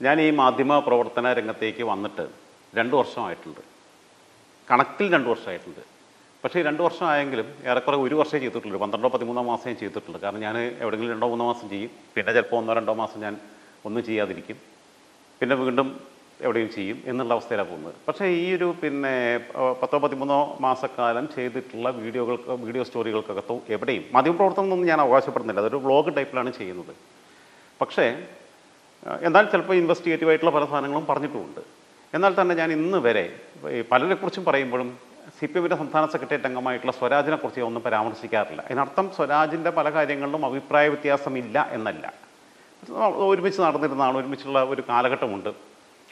ഞാൻ ഈ മാധ്യമ പ്രവർത്തന രംഗത്തേക്ക് വന്നിട്ട് രണ്ട് വർഷമായിട്ടുണ്ട്. കണക്കിൽ രണ്ട് വർഷമായിട്ടുണ്ട്. പക്ഷേ രണ്ട് വർഷമായെങ്കിലും ഏറെക്കുറെ ഒരു വർഷമേ ചെയ്തിട്ടുള്ളൂ. പന്ത്രണ്ടോ പതിമൂന്നോ മാസമേ ചെയ്തിട്ടുള്ളൂ. കാരണം ഞാൻ എവിടെയെങ്കിലും രണ്ടോ മൂന്നോ മാസം ചെയ്യും. പിന്നെ ചിലപ്പോൾ ഒന്നോ രണ്ടോ മാസം ഞാൻ ഒന്നും ചെയ്യാതിരിക്കും. പിന്നെ വീണ്ടും എവിടെയും ചെയ്യും എന്നുള്ള അവസ്ഥയിലാണ് പോകുന്നത്. പക്ഷേ ഈ ഒരു പിന്നെ പത്തോ പതിമൂന്നോ മാസക്കാലം ചെയ്തിട്ടുള്ള വീഡിയോകൾക്ക് വീഡിയോ സ്റ്റോറികൾക്കകത്തോ എവിടെയും മാധ്യമപ്രവർത്തനം എന്നൊന്നും ഞാൻ അവകാശപ്പെടുന്നില്ല. അതൊരു വ്ളോഗ് ടൈപ്പിലാണ് ചെയ്യുന്നത്. പക്ഷേ എന്നാൽ ചിലപ്പോൾ ഇൻവെസ്റ്റിഗേറ്റീവ് ആയിട്ടുള്ള പല സാധനങ്ങളും പറഞ്ഞിട്ടുമുണ്ട്. എന്നാൽ തന്നെ ഞാൻ ഇന്ന് വരെ പലരെക്കുറിച്ചും പറയുമ്പോഴും സി പി എമ്മിന്റെ സംസ്ഥാന സെക്രട്ടേറിയറ്റ് അംഗമായിട്ടുള്ള സ്വരാജിനെക്കുറിച്ച് ഒന്നും പരാമർശിക്കാറില്ല. അതിനർത്ഥം സ്വരാജിന്റെ പല കാര്യങ്ങളിലും അഭിപ്രായ വ്യത്യാസമില്ല എന്നല്ല. ഒരുമിച്ച് നടന്നിരുന്നതാണ് ഒരുമിച്ചുള്ള ഒരു കാലഘട്ടമുണ്ട്.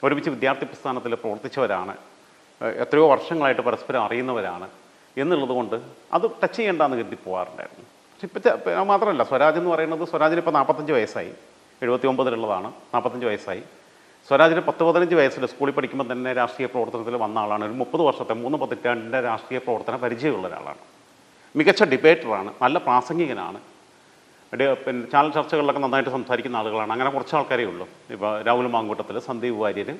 ഒരുമിച്ച് വിദ്യാർത്ഥി പ്രസ്ഥാനത്തിൽ പ്രവർത്തിച്ചവരാണ്. എത്രയോ വർഷങ്ങളായിട്ട് പരസ്പരം അറിയുന്നവരാണ് എന്നുള്ളത് കൊണ്ട് അത് ടച്ച് ചെയ്യേണ്ടെന്ന് കരുതി പോകാറുണ്ടായിരുന്നു പക്ഷെ ഇപ്പം മാത്രമല്ല സ്വരാജ് എന്ന് പറയുന്നത് സ്വരാജിന് ഇപ്പോൾ നാൽപ്പത്തഞ്ച് വയസ്സായി. എഴുപത്തി ഒമ്പതിലുള്ളതാണ് നാൽപ്പത്തഞ്ച് വയസ്സായി. സ്വരാജിന് പത്ത് പതിനഞ്ച് വയസ്സിൽ സ്കൂളിൽ പഠിക്കുമ്പോൾ തന്നെ രാഷ്ട്രീയ പ്രവർത്തനത്തിൽ വന്ന ആളാണ്. ഒരു മുപ്പത് വർഷത്തെ മൂന്ന് പതിറ്റാണ്ടിന്റെ രാഷ്ട്രീയ പ്രവർത്തന പരിചയമുള്ള ഒരാളാണ്. മികച്ച ഡിബേറ്ററാണ്. നല്ല പ്രാസംഗികനാണ്. പിന്നെ ചാനൽ ചർച്ചകളിലൊക്കെ നന്നായിട്ട് സംസാരിക്കുന്ന ആളുകളാണ്. അങ്ങനെ കുറച്ച് ആൾക്കാരേ ഉള്ളൂ. ഇപ്പോൾ രാഹുൽ മാങ്കൂട്ടത്തിൽ സന്ദീപ് വാര്യർ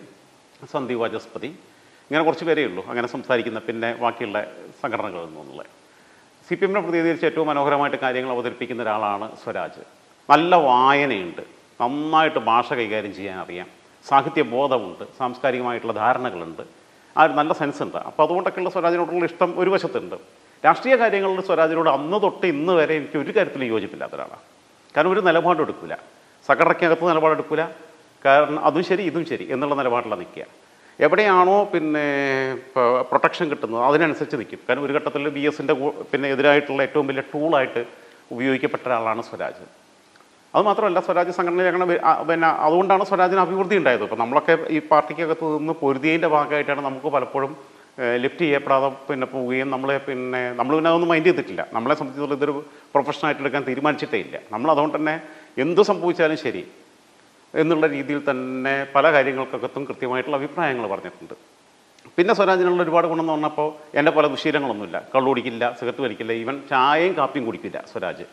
സന്ദീപ് വാചസ്പതി ഇങ്ങനെ കുറച്ച് പേരേ ഉള്ളൂ. അങ്ങനെ സംസാരിക്കുന്ന പിന്നെ ബാക്കിയുള്ള സംഘടനകളിൽ നിന്നുള്ള. സി പി എമ്മിനെ പ്രതിനിധീകരിച്ച് ഏറ്റവും മനോഹരമായിട്ട് കാര്യങ്ങൾ അവതരിപ്പിക്കുന്ന ഒരാളാണ് സ്വരാജ്. നല്ല വായനയുണ്ട്. നന്നായിട്ട് ഭാഷ കൈകാര്യം ചെയ്യാൻ അറിയാം. സാഹിത്യബോധമുണ്ട് സാംസ്കാരികമായിട്ടുള്ള ധാരണകളുണ്ട്. ആ ഒരു നല്ല സെൻസ് ഉണ്ട് അപ്പോൾ അതുകൊണ്ടൊക്കെയുള്ള സ്വരാജിനോടുള്ള ഇഷ്ടം ഒരു വശത്തുണ്ട്. രാഷ്ട്രീയ കാര്യങ്ങളിൽ സ്വരാജിനോട് അന്ന് തൊട്ട് ഇന്ന് വരെ എനിക്ക് ഒരു കാര്യത്തിലും യോജിപ്പില്ലാത്ത ഒരാളാണ്. കാരണം ഒരു നിലപാടെടുക്കില്ല സംഘടനയ്ക്കകത്ത് നിലപാടെടുക്കില്ല കാരണം അതും ശരി ഇതും ശരി എന്നുള്ള നിലപാടിലാണ് നിൽക്കുക. എവിടെയാണോ പിന്നെ പ്രൊട്ടക്ഷൻ കിട്ടുന്നത് അതിനനുസരിച്ച് നിൽക്കും. കാരണം ഒരു ഘട്ടത്തിൽ ബി എസിന്റെ പിന്നെ എതിരായിട്ടുള്ള ഏറ്റവും വലിയ ടൂളായിട്ട് ഉപയോഗിക്കപ്പെട്ട ഒരാളാണ് സ്വരാജ്. അത് മാത്രമല്ല സ്വരാജ് സംഘടനയിൽ അങ്ങനെ പിന്നെ അതുകൊണ്ടാണ് സ്വരാജിന് അഭിവൃദ്ധി ഉണ്ടായത്. ഇപ്പോൾ നമ്മളൊക്കെ ഈ പാർട്ടിക്കകത്ത് നിന്ന് പൊരുതിയതിന്റെ ഭാഗമായിട്ടാണ് നമുക്ക് പലപ്പോഴും ലിഫ്റ്റ് ചെയ്യപ്പെടാതെ പിന്നെ പോവുകയും നമ്മളെ പിന്നെ നമ്മൾ പിന്നെ അതൊന്നും മൈൻഡ് ചെയ്തിട്ടില്ല. നമ്മളെ സംബന്ധിച്ചിടത്തോളം ഇതൊരു പ്രൊഫഷനായിട്ട് എടുക്കാൻ തീരുമാനിച്ചിട്ടേ ഇല്ല. നമ്മൾ അതുകൊണ്ട് തന്നെ എന്ത് സംഭവിച്ചാലും ശരി എന്നുള്ള രീതിയിൽ തന്നെ പല കാര്യങ്ങൾക്കകത്തും കൃത്യമായിട്ടുള്ള അഭിപ്രായങ്ങൾ പറഞ്ഞിട്ടുണ്ട്. പിന്നെ സ്വരാജിനുള്ള ഒരുപാട് ഗുണം എന്ന് പറഞ്ഞപ്പോൾ എന്റെ പല ദുശീലങ്ങളൊന്നുമില്ല. കള്ളുകുടിക്കില്ല സിഗരറ്റ് വലിക്കില്ല ഈവൻ ചായയും കാപ്പിയും കുടിക്കില്ല സ്വരാജ്.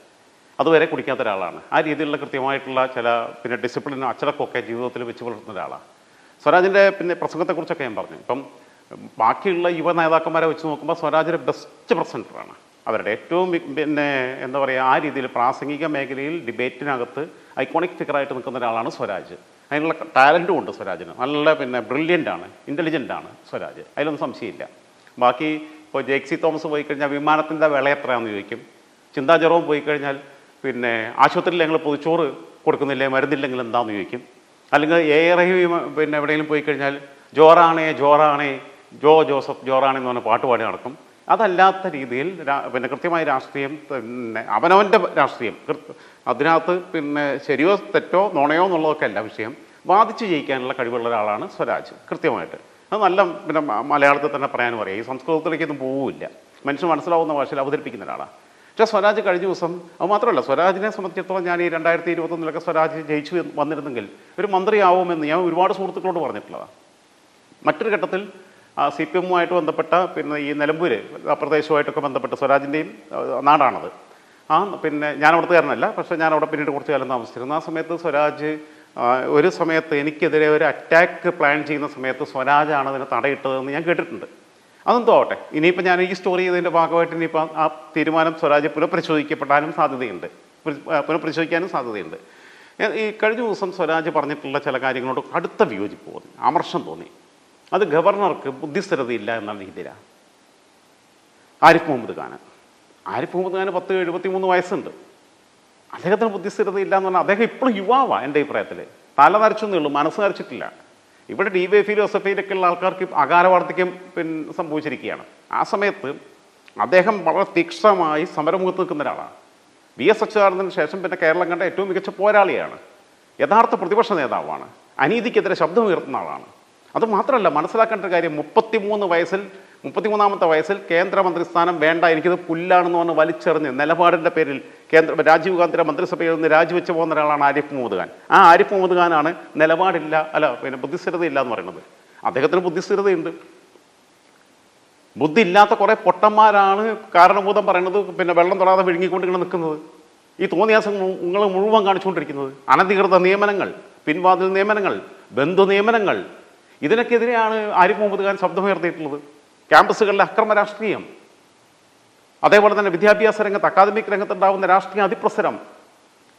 അതുവരെ കുടിക്കാത്ത ഒരാളാണ്. ആ രീതിയിലുള്ള കൃത്യമായിട്ടുള്ള ചില പിന്നെ ഡിസിപ്ലിനും അച്ചടക്കമൊക്കെ ജീവിതത്തിൽ വെച്ച് പുലർത്തുന്ന ഒരാളാണ്. സ്വരാജിന്റെ പിന്നെ പ്രസംഗത്തെക്കുറിച്ചൊക്കെ ഞാൻ പറഞ്ഞു. ഇപ്പം ബാക്കിയുള്ള യുവ നേതാക്കന്മാരെ വെച്ച് നോക്കുമ്പോൾ സ്വരാജിന്റെ ബെസ്റ്റ് പ്രസന്ററാണ് അവരുടെ ഏറ്റവും പിന്നെ എന്താ പറയുക ആ രീതിയിൽ പ്രാസംഗിക മേഖലയിൽ ഡിബേറ്റിനകത്ത് ഐക്കോണിക് ഫിഗറായിട്ട് നിൽക്കുന്ന ഒരാളാണ് സ്വരാജ്. അതിനുള്ള ടാലന്റും ഉണ്ട് സ്വരാജിന്. നല്ല പിന്നെ ബ്രില്യന്റ് ആണ് ഇന്റലിജന്റ് ആണ് സ്വരാജ്. അതിലൊന്നും സംശയമില്ല. ബാക്കി ഇപ്പോൾ ജേക്സി തോമസ് പോയി കഴിഞ്ഞാൽ വിമാനത്തിന്റെ വില എത്രയാണെന്ന് ചോദിക്കും. ചിന്താ പോയി കഴിഞ്ഞാൽ പിന്നെ ആശുപത്രിയിൽ ഞങ്ങൾ പൊതുച്ചോറ് കൊടുക്കുന്നില്ലേ മരുന്നില്ലെങ്കിൽ എന്താണെന്ന് ചോദിക്കും. അല്ലെങ്കിൽ റഹീം പിന്നെ എവിടെയെങ്കിലും പോയി കഴിഞ്ഞാൽ ജോറാണേ ജോറാണേ ജോ ജോസഫ് ജോറാണേ എന്ന് പറഞ്ഞ പാട്ട് പാടി നടക്കും. അതല്ലാത്ത രീതിയിൽ പിന്നെ കൃത്യമായ രാഷ്ട്രീയം പിന്നെ അവനവന്റെ രാഷ്ട്രീയം. അതിനകത്ത് പിന്നെ ശരിയോ തെറ്റോ നുണയോ എന്നുള്ളതൊക്കെ അല്ല വിഷയം. വാദിച്ച് ജയിക്കാനുള്ള കഴിവുള്ള ഒരാളാണ് സ്വരാജ് കൃത്യമായിട്ട്. അത് നല്ല പിന്നെ മലയാളത്തിൽ തന്നെ പറയാൻ പറയാം ഈ സംസ്കൃതത്തിലേക്കൊന്നും പോവില്ല മനുഷ്യൻ മനസ്സിലാവുന്ന ഭാഷയിൽ അവതരിപ്പിക്കുന്ന ഒരാളാണ്. പക്ഷേ സ്വരാജ് കഴിഞ്ഞ ദിവസം അത് മാത്രമല്ല സ്വരാജിനെ സംബന്ധിച്ചിടത്തോളം ഞാൻ ഈ രണ്ടായിരത്തി ഇരുപത്തൊന്നിലൊക്കെ സ്വരാജ് ജയിച്ചു വന്നിരുന്നെങ്കിൽ ഒരു മന്ത്രിയാവുമെന്ന് ഞാൻ ഒരുപാട് സുഹൃത്തുക്കളോട് പറഞ്ഞിട്ടുള്ളതാണ് മറ്റൊരു ഘട്ടത്തിൽ സി പി എമ്മുമായിട്ട് ബന്ധപ്പെട്ട പിന്നെ ഈ നിലമ്പൂര് ആ പ്രദേശവുമായിട്ടൊക്കെ ബന്ധപ്പെട്ട സ്വരാജിന്റെയും നാടാണത്. ആ പിന്നെ ഞാൻ അവിടുത്തുകാരനല്ല പക്ഷേ ഞാൻ അവിടെ പിന്നീട് കുറച്ച് കാലം താമസിച്ചിരുന്നു. ആ സമയത്ത് സ്വരാജ് ഒരു സമയത്ത് എനിക്കെതിരെ ഒരു അറ്റാക്ക് പ്ലാൻ ചെയ്യുന്ന സമയത്ത് സ്വരാജാണ് അതിനെ തടയിട്ടതെന്ന് ഞാൻ കേട്ടിട്ടുണ്ട്. അതെന്തോ ആവട്ടെ. ഇനിയിപ്പോൾ ഞാൻ ഈ സ്റ്റോറി ചെയ്തതിന്റെ ഭാഗമായിട്ട് ഇനിയിപ്പോൾ ആ തീരുമാനം സ്വരാജ് പുനഃപരിശോധിക്കപ്പെടാനും സാധ്യതയുണ്ട്. പുനഃപരിശോധിക്കാനും സാധ്യതയുണ്ട്. ഈ കഴിഞ്ഞ ദിവസം സ്വരാജ് പറഞ്ഞിട്ടുള്ള ചില കാര്യങ്ങളോട് അടുത്ത വിയോജിപ്പ് തോന്നി അമർഷം തോന്നി. അത് ഗവർണർക്ക് ബുദ്ധിസ്ഥിരതയില്ല എന്നുള്ള രീതിയിലാണ് ആരിഫ് മുഹമ്മദ് ഖാൻ ആരിഫ് മുഹമ്മദ് ഖാന് പത്ത് എഴുപത്തി മൂന്ന് വയസ്സുണ്ട്. അദ്ദേഹത്തിന് ബുദ്ധിസ്ഥിരതയില്ല എന്ന് പറഞ്ഞാൽ അദ്ദേഹം ഇപ്പോഴും യുവാവാണ് എന്റെ അഭിപ്രായത്തിൽ തല നരച്ചെന്നേ ഉള്ളൂ മനസ്സ് നരച്ചിട്ടില്ല. ഇവിടെ ഡി വൈ ഉള്ള ആൾക്കാർക്ക് അകാലവാർദ്ധക്യം പിന്നെ സംഭവിച്ചിരിക്കുകയാണ്. ആ സമയത്ത് അദ്ദേഹം വളരെ തീക്ഷണമായി സമരമുഖത്ത് നിൽക്കുന്ന ഒരാളാണ്. വി എസ് അച്യുതാനന്ദന് ശേഷം പിന്നെ കേരളം കണ്ട ഏറ്റവും മികച്ച പോരാളിയാണ്. യഥാർത്ഥ പ്രതിപക്ഷ നേതാവാണ്. അനീതിക്കെതിരെ ശബ്ദമുയർത്തുന്ന ആളാണ്. അത് മാത്രമല്ല മനസ്സിലാക്കേണ്ട കാര്യം മുപ്പത്തിമൂന്ന് വയസ്സിൽ മുപ്പത്തിമൂന്നാമത്തെ വയസ്സിൽ കേന്ദ്രമന്ത്രി സ്ഥാനം വേണ്ട എനിക്കിത് പുല്ലാണെന്ന് പറഞ്ഞ് വലിച്ചെറിഞ്ഞ് നിലപാടിന്റെ പേരിൽ കേന്ദ്ര രാജീവ് ഗാന്ധിയുടെ മന്ത്രിസഭയിൽ നിന്ന് രാജിവെച്ച് പോകുന്ന ഒരാളാണ് ആരിഫ് മുഹമ്മദ് ഖാൻ. ആ ആരിഫ് മുഹമ്മദ് ഖാനാണ് നിലപാടില്ല അല്ല പിന്നെ ബുദ്ധിസ്ഥിരതയില്ല എന്ന് പറയുന്നത്. അദ്ദേഹത്തിന് ബുദ്ധിസ്ഥിരതയുണ്ട്. ബുദ്ധി ഇല്ലാത്ത കുറേ പൊട്ടന്മാരാണ് കാരണഭൂതം പറയുന്നത് പിന്നെ വെള്ളം തൊടാതെ വിഴുങ്ങിക്കൊണ്ടിങ്ങനെ നിൽക്കുന്നത്. ഈ തോന്നിയാസം നിങ്ങൾ മുഴുവൻ കാണിച്ചുകൊണ്ടിരിക്കുന്നത്. അനധികൃത നിയമനങ്ങൾ പിൻവാതിൽ നിയമനങ്ങൾ ബന്ധു നിയമനങ്ങൾ ഇതിനൊക്കെതിരെയാണ് ആരിഫ് മുഹമ്മദ് ഖാൻ ശബ്ദമുയർത്തിയിട്ടുള്ളത്. ക്യാമ്പസുകളിലെ അക്രമ രാഷ്ട്രീയം. അതേപോലെ തന്നെ വിദ്യാഭ്യാസ രംഗത്ത് അക്കാദമിക് രംഗത്തുണ്ടാകുന്ന രാഷ്ട്രീയ അതിപ്രസരം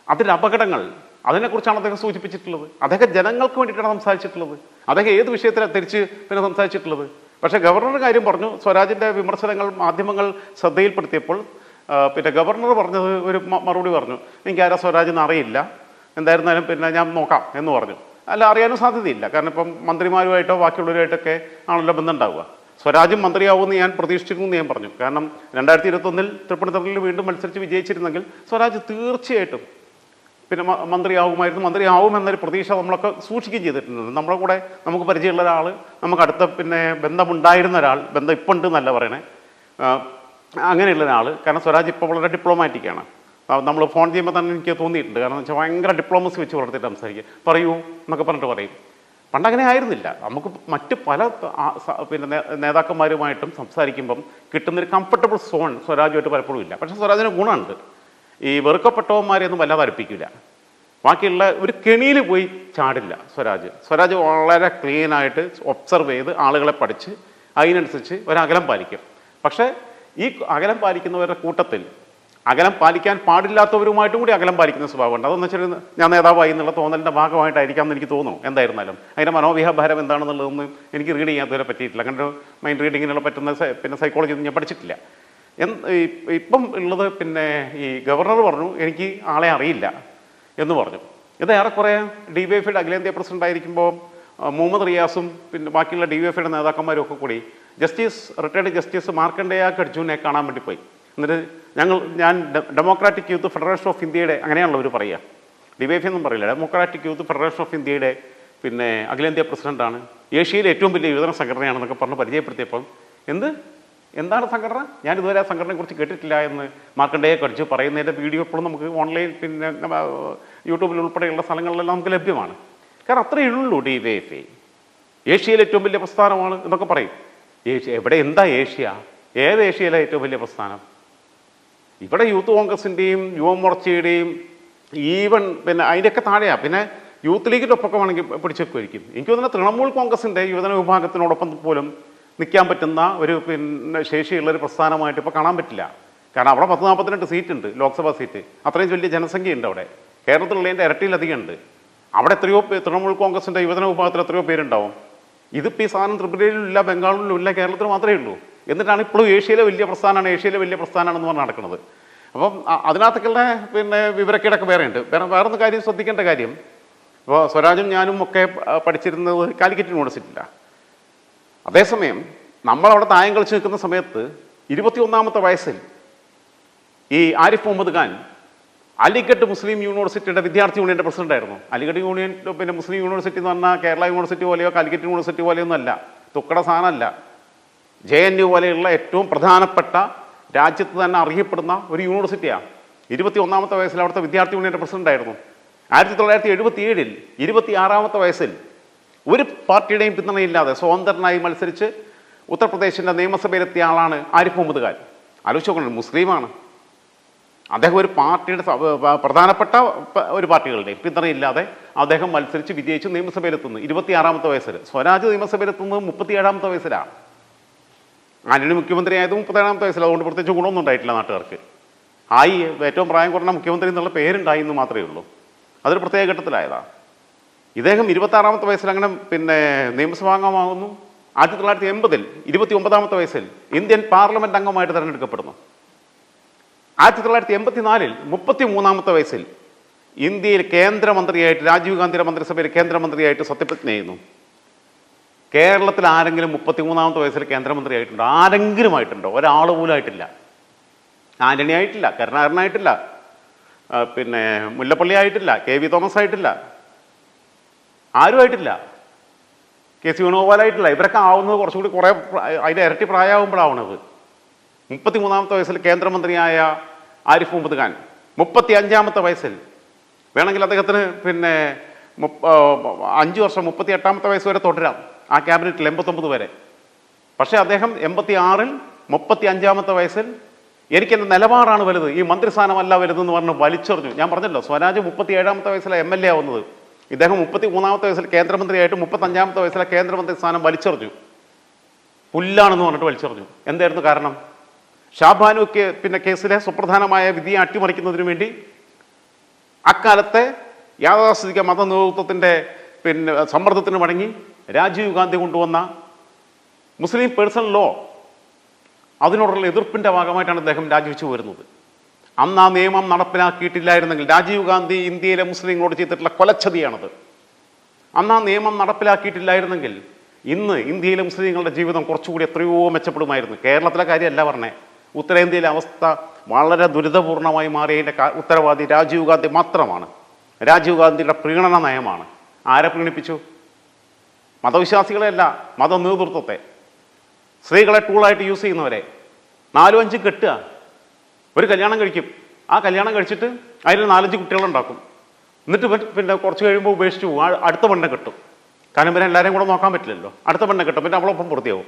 അതിന്റെ അപകടങ്ങൾ അതിനെക്കുറിച്ചാണ് അദ്ദേഹം സൂചിപ്പിച്ചിട്ടുള്ളത്. അദ്ദേഹം ജനങ്ങൾക്ക് വേണ്ടിയിട്ടാണ് സംസാരിച്ചിട്ടുള്ളത്. അദ്ദേഹം ഏത് വിഷയത്തിലാണ് തിരിച്ച് പിന്നെ സംസാരിച്ചിട്ടുള്ളത്? പക്ഷേ ഗവർണറുടെ കാര്യം പറഞ്ഞു സ്വരാജിന്റെ വിമർശനങ്ങൾ മാധ്യമങ്ങൾ ശ്രദ്ധയിൽപ്പെടുത്തിയപ്പോൾ പിന്നെ ഗവർണർ പറഞ്ഞത് ഒരു മറുപടി പറഞ്ഞു എനിക്ക് ആരാ സ്വരാജ് എന്ന് അറിയില്ല. എന്തായിരുന്നാലും പിന്നെ ഞാൻ നോക്കാം എന്ന് പറഞ്ഞു. അല്ല അറിയാനും സാധ്യതയില്ല. കാരണം ഇപ്പം മന്ത്രിമാരുമായിട്ടോ ബാക്കിയുള്ളവരുമായിട്ടൊക്കെ ആണല്ലോ ബന്ധം ഉണ്ടാവുക. സ്വരാജും മന്ത്രിയാവുമെന്ന് ഞാൻ പ്രതീക്ഷിച്ചിരുന്നു ഞാൻ പറഞ്ഞു. കാരണം രണ്ടായിരത്തി ഇരുപത്തൊന്നിൽ തൃപ്പൂണിത്തുറയിൽ വീണ്ടും മത്സരിച്ച് വിജയിച്ചിരുന്നെങ്കിൽ സ്വരാജ് തീർച്ചയായിട്ടും പിന്നെ മന്ത്രിയാവുമായിരുന്നു. മന്ത്രിയാവുമെന്നൊരു പ്രതീക്ഷ നമ്മളൊക്കെ സൂക്ഷിക്കുകയും ചെയ്തിട്ടുണ്ട്. നമ്മളെ കൂടെ നമുക്ക് പരിചയമുള്ള ഒരാൾ നമുക്ക് അടുത്ത പിന്നെ ബന്ധമുണ്ടായിരുന്ന ഒരാൾ ബന്ധം ഇപ്പം ഉണ്ട് എന്നല്ല പറയണേ. അങ്ങനെയുള്ള ഒരാൾ. കാരണം സ്വരാജ് ഇപ്പോൾ വളരെ ഡിപ്ലോമാറ്റിക്കാണ് നമ്മൾ ഫോൺ ചെയ്യുമ്പോൾ തന്നെ എനിക്ക് തോന്നിയിട്ടുണ്ട്. കാരണം വെച്ചാൽ ഭയങ്കര ഡിപ്ലോമസി വെച്ച് വളർത്തിയിട്ട് സംസാരിക്കുക. പറയൂ എന്നൊക്കെ പറഞ്ഞിട്ട് പറയും. പണ്ട് അങ്ങനെ ആയിരുന്നില്ല. നമുക്ക് മറ്റ് പല പിന്നെ നേതാക്കന്മാരുമായിട്ടും സംസാരിക്കുമ്പം കിട്ടുന്നൊരു കംഫർട്ടബിൾ സോൺ സ്വരാജുമായിട്ട് പലപ്പോഴും ഇല്ല. പക്ഷേ സ്വരാജിന് ഗുണമുണ്ട്. ഈ വെറുക്കപ്പെട്ടവന്മാരെയൊന്നും വല്ലാതെ അടുപ്പിക്കില്ല ബാക്കിയുള്ള ഒരു കെണിയിൽ പോയി ചാടില്ല സ്വരാജ്. സ്വരാജ് വളരെ ക്ലീനായിട്ട് ഒബ്സർവ് ചെയ്ത് ആളുകളെ പഠിച്ച് അതിനനുസരിച്ച് ഒരകലം പാലിക്കും. പക്ഷേ ഈ അകലം പാലിക്കുന്നവരുടെ കൂട്ടത്തിൽ അകലം പാലിക്കാൻ പാടില്ലാത്തവരുമായിട്ടും കൂടി അകലം പാലിക്കുന്ന സ്വഭാവമുണ്ട്. അതെന്ന് വെച്ചാൽ ഞാൻ നേതാവായി എന്നുള്ള തോന്നലിന്റെ ഭാഗമായിട്ടായിരിക്കാം എന്ന് എനിക്ക് തോന്നുന്നു എന്തായിരുന്നാലും. അതിന്റെ മനോവിഹാഭാരം എന്താണെന്നുള്ളതൊന്നും എനിക്ക് റീഡ് ചെയ്യാത്തവരെ പറ്റിയിട്ടില്ല. അങ്ങനെ ഒരു മൈൻഡ് റീഡിങ്ങിനുള്ള പറ്റുന്ന പിന്നെ സൈക്കോളജി ഒന്നും ഞാൻ പഠിച്ചിട്ടില്ല. ഇപ്പം ഉള്ളത് പിന്നെ ഈ ഗവർണർ പറഞ്ഞു എനിക്ക് ആളെ അറിയില്ല എന്ന് പറഞ്ഞു. ഇത് ഏറെക്കുറെ ഡി വൈ എഫിയുടെ അഖിലേന്ത്യാ പ്രസിഡന്റ് ആയിരിക്കുമ്പോൾ മുഹമ്മദ് റിയാസും പിന്നെ ബാക്കിയുള്ള ഡി വൈ എഫിയുടെ നേതാക്കന്മാരും ഒക്കെ കൂടി ജസ്റ്റിസ് റിട്ടയർഡ് ജസ്റ്റിസ് മാർക്കണ്ഡേയ കടിച്ചുവിനെ കാണാൻ വേണ്ടി പോയി. എന്നിട്ട് ഞങ്ങൾ ഞാൻ ഡെമോക്രാറ്റിക് യൂത്ത് ഫെഡറേഷൻ ഓഫ് ഇന്ത്യയുടെ അങ്ങനെയാണല്ലോ അവർ പറയുക. ഡി വൈ എഫ് ഒന്നും പറയില്ല. ഡെമോക്രാറ്റിക് യൂത്ത് ഫെഡറേഷൻ ഓഫ് ഇന്ത്യയുടെ പിന്നെ അഖിലേന്ത്യാ പ്രസിഡന്റാണ് ഏഷ്യയിലെ ഏറ്റവും വലിയ യുവജന സംഘടനയാണെന്നൊക്കെ പറഞ്ഞ് പരിചയപ്പെടുത്തിയപ്പം എന്ത്? എന്താണ് സംഘടന? ഞാൻ ഇതുവരെ ആ സംഘടനയെക്കുറിച്ച് കേട്ടിട്ടില്ല എന്ന് മാർക്കണ്ടേയെ കുറിച്ച് പറയുന്നതിന്റെ വീഡിയോ ഇപ്പോഴും നമുക്ക് ഓൺലൈൻ പിന്നെ യൂട്യൂബിൽ ഉൾപ്പെടെയുള്ള സ്ഥലങ്ങളിലെല്ലാം നമുക്ക് ലഭ്യമാണ്. കാരണം അത്രയേ ഉള്ളൂ ഡി വൈ എഫ് ഏഷ്യയിലെ ഏറ്റവും വലിയ പ്രസ്ഥാനമാണ് എന്നൊക്കെ പറയും. ഏഷ്യ എവിടെ എന്താ ഏഷ്യ? ഏത് ഏഷ്യയിലെ ഏറ്റവും വലിയ പ്രസ്ഥാനം? ഇവിടെ യൂത്ത് കോൺഗ്രസിന്റെയും യുവമോർച്ചയുടെയും ഈവൻ പിന്നെ അതിന്റെയൊക്കെ താഴെയാണ് പിന്നെ യൂത്ത് ലീഗിന്റെ ഒപ്പൊക്കെ വേണമെങ്കിൽ പിടിച്ചെക്കുമായിരിക്കും എനിക്ക് തോന്നുന്നത് തൃണമൂൽ കോൺഗ്രസിന്റെ യുവജന വിഭാഗത്തിനോടൊപ്പം പോലും നിൽക്കാൻ പറ്റുന്ന ഒരു പിന്നെ ശേഷിയുള്ള ഒരു പ്രസ്ഥാനമായിട്ട് ഇപ്പോൾ കാണാൻ പറ്റില്ല. കാരണം അവിടെ പത്ത് നാൽപ്പത്തിരണ്ട് സീറ്റ് ഉണ്ട് ലോക്സഭാ സീറ്റ്. അത്രയും വലിയ ജനസംഖ്യ ഉണ്ട് അവിടെ. കേരളത്തിലുള്ളതിന്റെ ഇരട്ടിയിലധികം ഉണ്ട് അവിടെ എത്രയോ തൃണമൂൽ കോൺഗ്രസിന്റെ യുവജന വിഭാഗത്തിൽ എത്രയോ പേരുണ്ടാവും. ഇതിപ്പോൾ ഈ സാധനം ത്രിപുരയിലും ഇല്ല ബംഗാളിലും ഇല്ല കേരളത്തിൽ മാത്രമേ ഉള്ളൂ. എന്നിട്ടാണ് ഇപ്പോഴും ഏഷ്യയിലെ വലിയ പ്രസ്ഥാനമാണ് ഏഷ്യയിലെ വലിയ പ്രസ്ഥാനമാണെന്ന് പറഞ്ഞ് നടക്കുന്നത്. അപ്പം അതിനകത്തേക്കുള്ള പിന്നെ വിവരക്കേടൊക്കെ വേറെ ഉണ്ട് വേറെ വേറൊന്ന് കാര്യം ശ്രദ്ധിക്കേണ്ട കാര്യം ഇപ്പോൾ സ്വരാജും ഞാനും ഒക്കെ പഠിച്ചിരുന്നത് കാലിക്കറ്റ് യൂണിവേഴ്സിറ്റിയിലാണ് അതേസമയം നമ്മളവിടെ തായം കളിച്ച് നിൽക്കുന്ന സമയത്ത് ഇരുപത്തിയൊന്നാമത്തെ വയസ്സിൽ ഈ ആരിഫ് മുഹമ്മദ് ഖാൻ അലിഗഡ് മുസ്ലിം യൂണിവേഴ്സിറ്റിയുടെ വിദ്യാർത്ഥി യൂണിയന്റെ പ്രസിഡന്റായിരുന്നു അലിഗഡ് യൂണിയൻ പിന്നെ മുസ്ലിം യൂണിവേഴ്സിറ്റി എന്ന് പറഞ്ഞാൽ കേരള യൂണിവേഴ്സിറ്റി പോലെയോ കാലിക്കറ്റ് യൂണിവേഴ്സിറ്റി പോലെയൊന്നും അല്ല. തുക്കട സാധനമല്ല. ജെ എൻ യു പോലെയുള്ള ഏറ്റവും പ്രധാനപ്പെട്ട രാജ്യത്ത് തന്നെ അറിയപ്പെടുന്ന ഒരു യൂണിവേഴ്സിറ്റിയാണ്. ഇരുപത്തി ഒന്നാമത്തെ വയസ്സിൽ അവിടുത്തെ വിദ്യാർത്ഥി യൂണിയന്റെ പ്രസിഡന്റായിരുന്നു. ആയിരത്തി തൊള്ളായിരത്തി എഴുപത്തി ഏഴിൽ ഇരുപത്തി ആറാമത്തെ വയസ്സിൽ ഒരു പാർട്ടിയുടെയും പിന്തുണയില്ലാതെ സ്വതന്ത്രനായി മത്സരിച്ച് ഉത്തർപ്രദേശിന്റെ നിയമസഭയിലെത്തിയ ആളാണ് ആരിഫ് മുഹമ്മദ് ഖാൻ. ആലോചിച്ച് നോക്കണം മുസ്ലിമാണ്. അദ്ദേഹം ഒരു പാർട്ടിയുടെ പ്രധാനപ്പെട്ട ഒരു പാർട്ടികളുടെ പിന്തുണയില്ലാതെ അദ്ദേഹം മത്സരിച്ച് വിജയിച്ച് നിയമസഭയിലെത്തുന്നു. ഇരുപത്തിയാറാമത്തെ വയസ്സിൽ. സ്വരാജ് നിയമസഭയിലെത്തുന്നത് മുപ്പത്തിയേഴാമത്തെ വയസ്സിലാണ്. ആന്റണി മുഖ്യമന്ത്രി ആയത് മുപ്പത്തേഴാമത്തെ വയസ്സിൽ. അതുകൊണ്ട് പ്രത്യേകിച്ച് ഗുണമൊന്നും ഉണ്ടായിട്ടില്ല നാട്ടുകാർക്ക്. ആയി ഏറ്റവും പ്രായം കുറഞ്ഞ മുഖ്യമന്ത്രി എന്നുള്ള പേരുണ്ടായി എന്ന് മാത്രമേ ഉള്ളൂ. അതൊരു പ്രത്യേക ഘട്ടത്തിലായതാണ് ഇദ്ദേഹം ഇരുപത്താറാമത്തെ വയസ്സിൽ അങ്ങനെ പിന്നെ നിയമസഭാംഗമാകുന്നു. ആയിരത്തി തൊള്ളായിരത്തി എൺപതിൽ ഇരുപത്തി ഒമ്പതാമത്തെ വയസ്സിൽ ഇന്ത്യൻ പാർലമെന്റ് അംഗമായിട്ട് തിരഞ്ഞെടുക്കപ്പെടുന്നു. ആയിരത്തി തൊള്ളായിരത്തി എൺപത്തിനാലിൽ മുപ്പത്തി മൂന്നാമത്തെ വയസ്സിൽ ഇന്ത്യയിൽ കേന്ദ്രമന്ത്രിയായിട്ട് രാജീവ് ഗാന്ധിയുടെ മന്ത്രിസഭയിൽ കേന്ദ്രമന്ത്രിയായിട്ട് സത്യപ്രതിജ്ഞ ചെയ്യുന്നു. കേരളത്തിൽ ആരെങ്കിലും മുപ്പത്തിമൂന്നാമത്തെ വയസ്സിൽ കേന്ദ്രമന്ത്രി ആയിട്ടുണ്ടോ ആരെങ്കിലും ആയിട്ടുണ്ടോ ഒരാൾ പോലും ആയിട്ടില്ല. ആന്റണി ആയിട്ടില്ല കരുണാകരനായിട്ടില്ല പിന്നെ മുല്ലപ്പള്ളി ആയിട്ടില്ല കെ വി തോമസ് ആയിട്ടില്ല. ആരും ആയിട്ടില്ല കെ സി വേണുഗോപാലായിട്ടില്ല ഇവരൊക്കെ ആവുന്നത് കുറച്ചുകൂടി കുറേ അതിന്റെ ഇരട്ടി പ്രായമാകുമ്പോഴാവണത് മുപ്പത്തി മൂന്നാമത്തെ വയസ്സിൽ കേന്ദ്രമന്ത്രിയായ ആരിഫ് മുഹമ്മദ് ഖാൻ. മുപ്പത്തി അഞ്ചാമത്തെ വയസ്സിൽ. വേണമെങ്കിൽ അദ്ദേഹത്തിന് പിന്നെ അഞ്ച് വർഷം മുപ്പത്തി എട്ടാമത്തെ വയസ്സ് വരെ തുടരാം ആ ക്യാബിനറ്റിൽ എൺപത്തൊമ്പത് വരെ പക്ഷേ അദ്ദേഹം എൺപത്തി ആറിൽ മുപ്പത്തി അഞ്ചാമത്തെ വയസ്സിൽ എനിക്കെന്റെ നിലപാടാണ് വലുത്. ഈ മന്ത്രിസ്ഥാനമല്ല വലുതെന്ന് പറഞ്ഞ് വലിച്ചെറിഞ്ഞു. ഞാൻ പറഞ്ഞല്ലോ സ്വരാജ് മുപ്പത്തി ഏഴാമത്തെ വയസ്സിലെ എം എൽ എ ആവുന്നത്. ഇദ്ദേഹം മുപ്പത്തി മൂന്നാമത്തെ വയസ്സിൽ കേന്ദ്രമന്ത്രിയായിട്ട് മുപ്പത്തഞ്ചാമത്തെ വയസ്സിലെ കേന്ദ്രമന്ത്രി സ്ഥാനം വലിച്ചെറിഞ്ഞു. പുല്ലാണെന്ന് പറഞ്ഞിട്ട് വലിച്ചെറിഞ്ഞു. എന്തായിരുന്നു കാരണം? ഷാബാനു പിന്നെ കേസിലെ സുപ്രധാനമായ വിധിയെ അട്ടിമറിക്കുന്നതിന് വേണ്ടി അക്കാലത്തെ യാഥാസ്ഥിതിക മത നേതൃത്വത്തിന്റെ പിന്നെ സമ്മർദ്ദത്തിന് വഴങ്ങി രാജീവ് ഗാന്ധി കൊണ്ടുവന്ന മുസ്ലിം പേഴ്സണൽ ലോ അതിനോടുള്ള എതിർപ്പിന്റെ ഭാഗമായിട്ടാണ് അദ്ദേഹം രാജിവെച്ചു വരുന്നത് അന്ന് ആ നിയമം നടപ്പിലാക്കിയിട്ടില്ലായിരുന്നെങ്കിൽ രാജീവ് ഗാന്ധി ഇന്ത്യയിലെ മുസ്ലിങ്ങളോട് ചെയ്തിട്ടുള്ള കൊലച്ചതിയാണത്. അന്ന് ആ നിയമം നടപ്പിലാക്കിയിട്ടില്ലായിരുന്നെങ്കിൽ ഇന്ന് ഇന്ത്യയിലെ മുസ്ലിങ്ങളുടെ ജീവിതം കുറച്ചുകൂടി എത്രയോ മെച്ചപ്പെടുമായിരുന്നു. കേരളത്തിലെ കാര്യമല്ല പറഞ്ഞേ. ഉത്തരേന്ത്യയിലെ അവസ്ഥ വളരെ ദുരിതപൂർണമായി മാറിയതിന്റെ ഉത്തരവാദി രാജീവ് ഗാന്ധി മാത്രമാണ്. രാജീവ് ഗാന്ധിയുടെ പ്രീണന നയമാണ്. ആരെ പ്രീണിപ്പിച്ചു? മതവിശ്വാസികളെയല്ല മത നേതൃത്വത്തെ സ്ത്രീകളെ ടൂളായിട്ട് യൂസ് ചെയ്യുന്നവരെ. നാലും അഞ്ചും കെട്ടുക. ഒരു കല്യാണം കഴിക്കും. ആ കല്യാണം കഴിച്ചിട്ട് അതിൽ നാലഞ്ച് കുട്ടികളുണ്ടാക്കും. എന്നിട്ട് പിന്നെ കുറച്ച് കഴിയുമ്പോൾ ഉപേക്ഷിച്ച് പോകും അടുത്ത പെണ്ണെ കെട്ടും. കാരണം പിന്നെ എല്ലാവരെയും കൂടെ നോക്കാൻ പറ്റില്ലല്ലോ. അടുത്ത പെണ്ണെ കെട്ടും. പിന്നെ അവളൊപ്പം പൂർത്തിയാവും.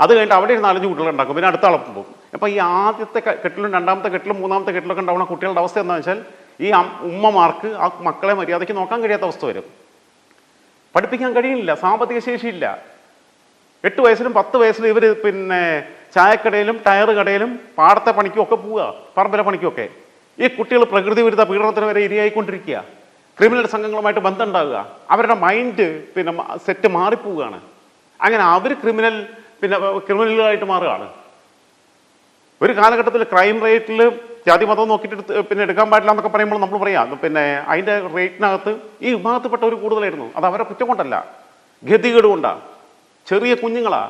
അത് കഴിഞ്ഞിട്ട് അവിടെ ഒരു നാലഞ്ച് കുട്ടികളുണ്ടാക്കും പിന്നെ അടുത്ത ആളൊപ്പം പോകും അപ്പോൾ ഈ ആദ്യത്തെ കെട്ടിലും രണ്ടാമത്തെ കെട്ടിലും മൂന്നാമത്തെ കെട്ടിലൊക്കെ ഉണ്ടാവുന്ന കുട്ടികളുടെ അവസ്ഥ എന്താണെന്ന് വെച്ചാൽ ഈ ഉമ്മമാർക്ക് ആ മക്കളെ മര്യാദയ്ക്ക് നോക്കാൻ കഴിയാത്ത അവസ്ഥ വരും. പഠിപ്പിക്കാൻ കഴിയുന്നില്ല സാമ്പത്തിക ശേഷിയില്ല. എട്ട് വയസ്സിലും പത്ത് വയസ്സിലും ഇവർ പിന്നെ ചായക്കടയിലും ടയർ കടയിലും പാടത്തെ പണിക്കും ഒക്കെ പോവുക പറമ്പിലെ പണിക്കുമൊക്കെ ഈ കുട്ടികൾ പ്രകൃതി വിരുദ്ധ പീഡനത്തിന് വരെ ഇരയായിക്കൊണ്ടിരിക്കുക. ക്രിമിനൽ സംഘങ്ങളുമായിട്ട് ബന്ധം ഉണ്ടാവുക അവരുടെ മൈൻഡ് പിന്നെ സെറ്റ് മാറിപ്പോവുകയാണ്. അങ്ങനെ അവർ ക്രിമിനൽ പിന്നെ ക്രിമിനലുകളായിട്ട് മാറുകയാണ്. ഒരു കാലഘട്ടത്തിൽ ക്രൈം റേറ്റിൽ ജാതി മതം നോക്കിയിട്ട് പിന്നെ എടുക്കാൻ പാടില്ല എന്നൊക്കെ പറയുമ്പോൾ നമ്മൾ പറയാം പിന്നെ അതിന്റെ റേറ്റിനകത്ത് ഈ വിഭാഗത്തിൽപ്പെട്ടവർ കൂടുതലായിരുന്നു. അത് അവരെ കുറ്റം കൊണ്ടല്ല. ഗതികേട് കൊണ്ടാ. ചെറിയ കുഞ്ഞുങ്ങളാ.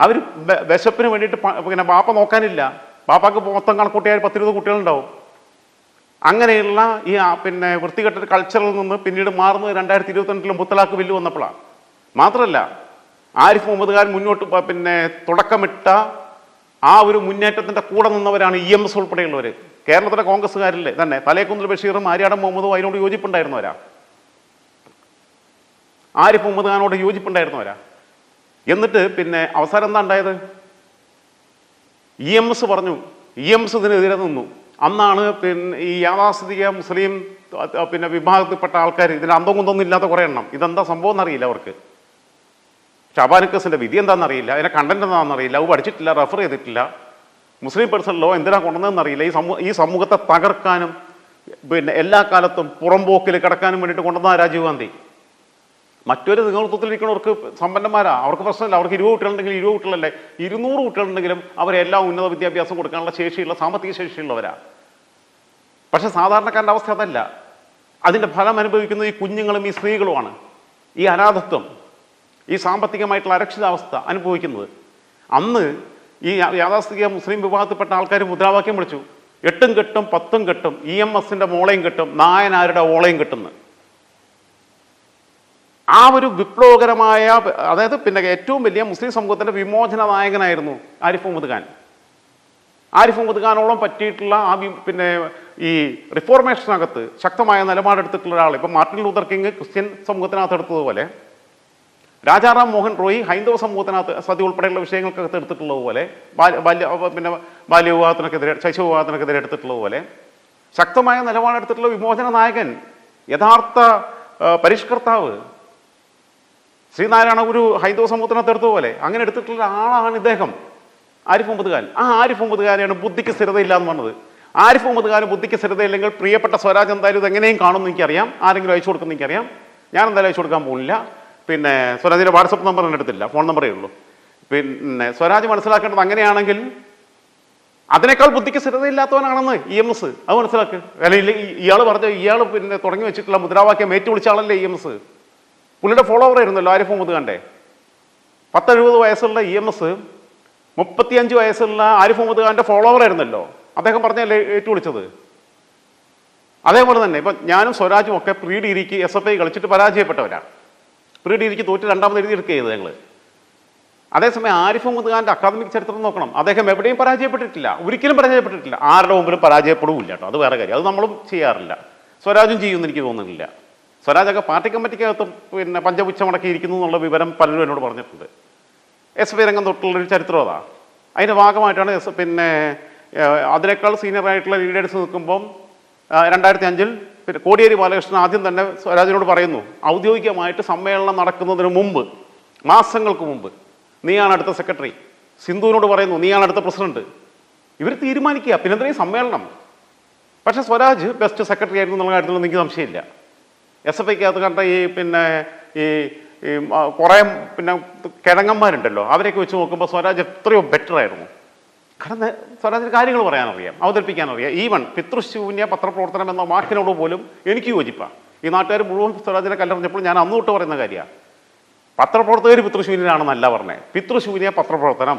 അവർ വിശപ്പിന് വേണ്ടിയിട്ട് പിന്നെ ബാപ്പ നോക്കാനില്ല. ബാപ്പാക്ക് മൊത്തം കണക്കൂട്ടിയാൽ പത്തിരുപത് കുട്ടികളുണ്ടാവും. അങ്ങനെയുള്ള ഈ പിന്നെ വൃത്തികെട്ട കൾച്ചറിൽ നിന്ന് പിന്നീട് മാറുന്നത് രണ്ടായിരത്തി ഇരുപത്തിരണ്ടിലും മുത്തലാഖ് ബില്ല് വന്നപ്പോഴാണ് മാത്രമല്ല ആരിഫ് മുഹമ്മദ് ഖാൻ മുന്നോട്ട് പിന്നെ തുടക്കമിട്ട ആ ഒരു മുന്നേറ്റത്തിന്റെ കൂടെ നിന്നവരാണ് ഇ എം എസ് ഉൾപ്പെടെയുള്ളവർ കേരളത്തിലെ കോൺഗ്രസ്സുകാരില്ലേ തന്നെ. തലേക്കുന്നിൽ ബഷീറും ആര്യാടൻ മുഹമ്മദും അതിനോട് യോജിപ്പുണ്ടായിരുന്നവരാ? ആരിഫ് മുഹമ്മദ് ഖാനോട് യോജിപ്പുണ്ടായിരുന്നവരാ? എന്നിട്ട് പിന്നെ അവസാനം എന്താ ഉണ്ടായത്? ഇ എം എസ് പറഞ്ഞു ഇ എം എസ് ഇതിനെതിരെ നിന്നു. അന്നാണ് പിന്നെ ഈ യാഥാസ്ഥിതിക മുസ്ലിം പിന്നെ വിഭാഗത്തിൽപ്പെട്ട ആൾക്കാർ ഇതിന് അന്തം കുന്തൊന്നും ഇല്ലാത്ത കുറേ എണ്ണം. ഇതെന്താ സംഭവം എന്നറിയില്ല അവർക്ക്. ഷാബാനുക്കസിന്റെ വിധി എന്താണെന്നറിയില്ല. അതിന്റെ കണ്ടന്റ് എന്താണെന്നറിയില്ല. അത് പഠിച്ചിട്ടില്ല റെഫർ ചെയ്തിട്ടില്ല. മുസ്ലിം പേഴ്സൺ ലോ എന്തിനാ കൊണ്ടുവന്നതെന്ന് അറിയില്ല ഈ സമൂഹ ഈ സമൂഹത്തെ തകർക്കാനും പിന്നെ എല്ലാ കാലത്തും പുറംപോക്കിൽ കിടക്കാനും വേണ്ടിയിട്ട് കൊണ്ടുവന്ന രാജീവ് ഗാന്ധി. മറ്റൊരു നേതൃത്വത്തിലിരിക്കുന്നവർക്ക് സമ്പന്നന്മാരാ. അവർക്ക് പ്രശ്നമില്ല. അവർക്ക് ഇരുപത് കുട്ടികളുണ്ടെങ്കിൽ ഇരുപത് കുട്ടികളല്ലേ? ഇരുന്നൂറ് കുട്ടികളുണ്ടെങ്കിലും അവരെല്ലാം ഉന്നത വിദ്യാഭ്യാസം കൊടുക്കാനുള്ള ശേഷിയുള്ള സാമ്പത്തിക ശേഷിയുള്ളവരാ. പക്ഷേ സാധാരണക്കാരന്റെ അവസ്ഥ അതല്ല. അതിന്റെ ഫലം അനുഭവിക്കുന്നത് ഈ കുഞ്ഞുങ്ങളും ഈ സ്ത്രീകളുമാണ്. ഈ അനാഥത്വം. ഈ സാമ്പത്തികമായിട്ടുള്ള അരക്ഷിതാവസ്ഥ അനുഭവിക്കുന്നത്. അന്ന് ഈ യാഥാസ്ഥിതിക മുസ്ലിം വിഭാഗത്തിൽപ്പെട്ട ആൾക്കാർ മുദ്രാവാക്യം വിളിച്ചു. എട്ടും കെട്ടും പത്തും കെട്ടും ഇ എം എസിന്റെ മോളയും കെട്ടും നായനാരുടെ ഓളയും കെട്ടുന്നു. ആ ഒരു വിപ്ലവകരമായ അതായത് പിന്നെ ഏറ്റവും വലിയ മുസ്ലിം സമൂഹത്തിന്റെ വിമോചന നായകനായിരുന്നു ആരിഫ് മുഹമ്മദ് ഖാൻ. ആരിഫ് മുഹമ്മദ് ഖാനോളം പറ്റിയിട്ടുള്ള ആ പിന്നെ ഈ റിഫോർമേഷനകത്ത് ശക്തമായ നിലപാടെടുത്തിട്ടുള്ള ഒരാൾ ഇപ്പം മാർട്ടിൻ ലൂതർ കിങ് ക്രിസ്ത്യൻ സമൂഹത്തിനകത്ത് എടുത്തതുപോലെ രാജാറാം മോഹൻ റോയ് ഹൈന്ദവ സമൂഹത്തിനകത്ത് സതി ഉൾപ്പെടെയുള്ള വിഷയങ്ങൾക്കകത്ത് എടുത്തിട്ടുള്ളതുപോലെ ബാല്യ പിന്നെ ബാല്യവിവാഹത്തിനൊക്കെതിരെ ശൈശവവിവാഹത്തിനൊക്കെതിരെ എടുത്തിട്ടുള്ളതുപോലെ ശക്തമായ നിലപാടെടുത്തിട്ടുള്ള വിമോചന നായകൻ യഥാർത്ഥ പരിഷ്കർത്താവ് ശ്രീനാരായണ ഗുരു ഹൈന്ദവ സമൂഹത്തിനകത്ത് എടുത്തതുപോലെ അങ്ങനെ എടുത്തിട്ടുള്ള ആളാണ് ഇദ്ദേഹം. ആരിഫ് മുഹമ്മദ് ഖാൻ. ആ ആരിഫ് മുഹമ്മദ് ഖാനെയാണ് ബുദ്ധിക്ക് സ്ഥിരതയില്ല എന്ന് പറഞ്ഞത്. ആരിഫ് മുഹമ്മദ് ഖാന് ബുദ്ധിക്ക് സ്ഥിരതയില്ലെങ്കിൽ പ്രിയപ്പെട്ട സ്വരാജ് എന്തായാലും ഇത് എങ്ങനെയും കാണുമെന്ന് എനിക്കറിയാം. ആരെങ്കിലും അയച്ചു കൊടുക്കുന്ന എനിക്കറിയാം. ഞാൻ എന്തായാലും അയച്ചു കൊടുക്കാൻ പോകുന്നില്ല. പിന്നെ സ്വരാജിന്റെ വാട്സപ്പ് നമ്പർ എന്റെ അടുത്തില്ല ഫോൺ നമ്പറേ ഉള്ളൂ. പിന്നെ സ്വരാജ് മനസ്സിലാക്കേണ്ടത് അങ്ങനെയാണെങ്കിൽ അതിനേക്കാൾ ബുദ്ധിക്ക് സ്ഥിരതയില്ലാത്തവനാണെന്ന് ഇ എം എസ് അത് മനസ്സിലാക്കുക അല്ലെങ്കിൽ ഇയാൾ പറഞ്ഞ ഇയാൾ പിന്നെ തുടങ്ങി വെച്ചിട്ടുള്ള മുദ്രാവാക്യം ഏറ്റു വിളിച്ച ആളല്ലേ ഇ എം എസ്? പുള്ളിയുടെ ഫോളോവർ ആയിരുന്നല്ലോ ആരിഫ് മുഹമ്മദ് ഖാന്റെ. പത്തെഴുപത് വയസ്സുള്ള ഇ എം എസ് മുപ്പത്തിയഞ്ച് വയസ്സുള്ള ആരിഫ് മുഹമ്മദ് ഖാന്റെ ഫോളോവർ ആയിരുന്നല്ലോ. അദ്ദേഹം പറഞ്ഞല്ലേ ഏറ്റു വിളിച്ചത് അതേപോലെ തന്നെ ഇപ്പം ഞാനും സ്വരാജും ഒക്കെ പ്രീ ഡിഗ്രിക്ക് എസ് എഫ് ഐ കളിച്ചിട്ട് പരാജയപ്പെട്ടവരാണ്. പ്രീ ഡിഗ്രിക്ക് തോറ്റ് രണ്ടാമത് എഴുതി എടുക്കുക ചെയ്തത് ഞങ്ങൾ അതേസമയം ആരിഫ് മുഹമ്മദ് ഖാന്റെ അക്കാദമിക് ചരിത്രം നോക്കണം. അദ്ദേഹം എവിടെയും പരാജയപ്പെട്ടിട്ടില്ല. ഒരിക്കലും പരാജയപ്പെട്ടിട്ടില്ല. ആരുടെ മുമ്പിലും പരാജയപ്പെടില്ല കേട്ടോ. അത് വേറെ കാര്യം. അത് നമ്മളും ചെയ്യാറില്ല. സ്വരാജും ചെയ്യുമെന്ന് എനിക്ക് തോന്നുന്നില്ല. സ്വരാജൊക്കെ പാർട്ടി കമ്മിറ്റിക്കകത്ത് പിന്നെ പഞ്ചപുച്ഛ മടക്കി ഇരിക്കുന്നു എന്നുള്ള വിവരം പലരും എന്നോട് പറഞ്ഞിട്ടുണ്ട്. എസ് പി രംഗം തൊട്ടുള്ളൊരു ചരിത്രം അതാ. അതിന്റെ ഭാഗമായിട്ടാണ് എസ് പിന്നെ അതിനേക്കാൾ സീനിയറായിട്ടുള്ള ലീഡേഴ്സ് നിൽക്കുമ്പം രണ്ടായിരത്തി അഞ്ചിൽ പിന്നെ കോടിയേരി ബാലകൃഷ്ണൻ ആദ്യം തന്നെ സ്വരാജിനോട് പറയുന്നു ഔദ്യോഗികമായിട്ട് സമ്മേളനം നടക്കുന്നതിന് മുമ്പ് മാസങ്ങൾക്ക് മുമ്പ് നീയാണ് അടുത്ത സെക്രട്ടറി. സിന്ധുവിനോട് പറയുന്നു നീയാണ് അടുത്ത പ്രസിഡന്റ്. ഇവർ തീരുമാനിക്കുക ഈ സമ്മേളനം? പക്ഷേ സ്വരാജ് ബെസ്റ്റ് സെക്രട്ടറി ആയിരുന്നു എന്നുള്ള കാര്യത്തിൽ എനിക്ക് സംശയമില്ല. എസ് എഫ് ഐക്കകത്ത് കണ്ട ഈ പിന്നെ ഈ കുറേ പിന്നെ കിഴങ്ങന്മാരുണ്ടല്ലോ അവരെയൊക്കെ വെച്ച് നോക്കുമ്പോൾ സ്വരാജ് എത്രയോ ബെറ്റർ ആയിരുന്നു. കാരണം സ്വരാജിന് കാര്യങ്ങൾ പറയാനറിയാം അവതരിപ്പിക്കാനറിയാം. ഈവൺ പിതൃശൂന്യ പത്രപ്രവർത്തനം എന്ന വാക്കിനോട് പോലും എനിക്ക് യോജിപ്പാണ് ഈ നാട്ടുകാർ മുഴുവൻ സ്വരാജിനെ കല്ലെറിഞ്ഞപ്പോൾ ഞാൻ അന്ന് തൊട്ട് പറയുന്ന കാര്യമാണ് പത്രപ്രവർത്തകർ പിതൃശൂന്യനാണെന്നല്ല പറഞ്ഞത് പിതൃശൂന്യ പത്രപ്രവർത്തനം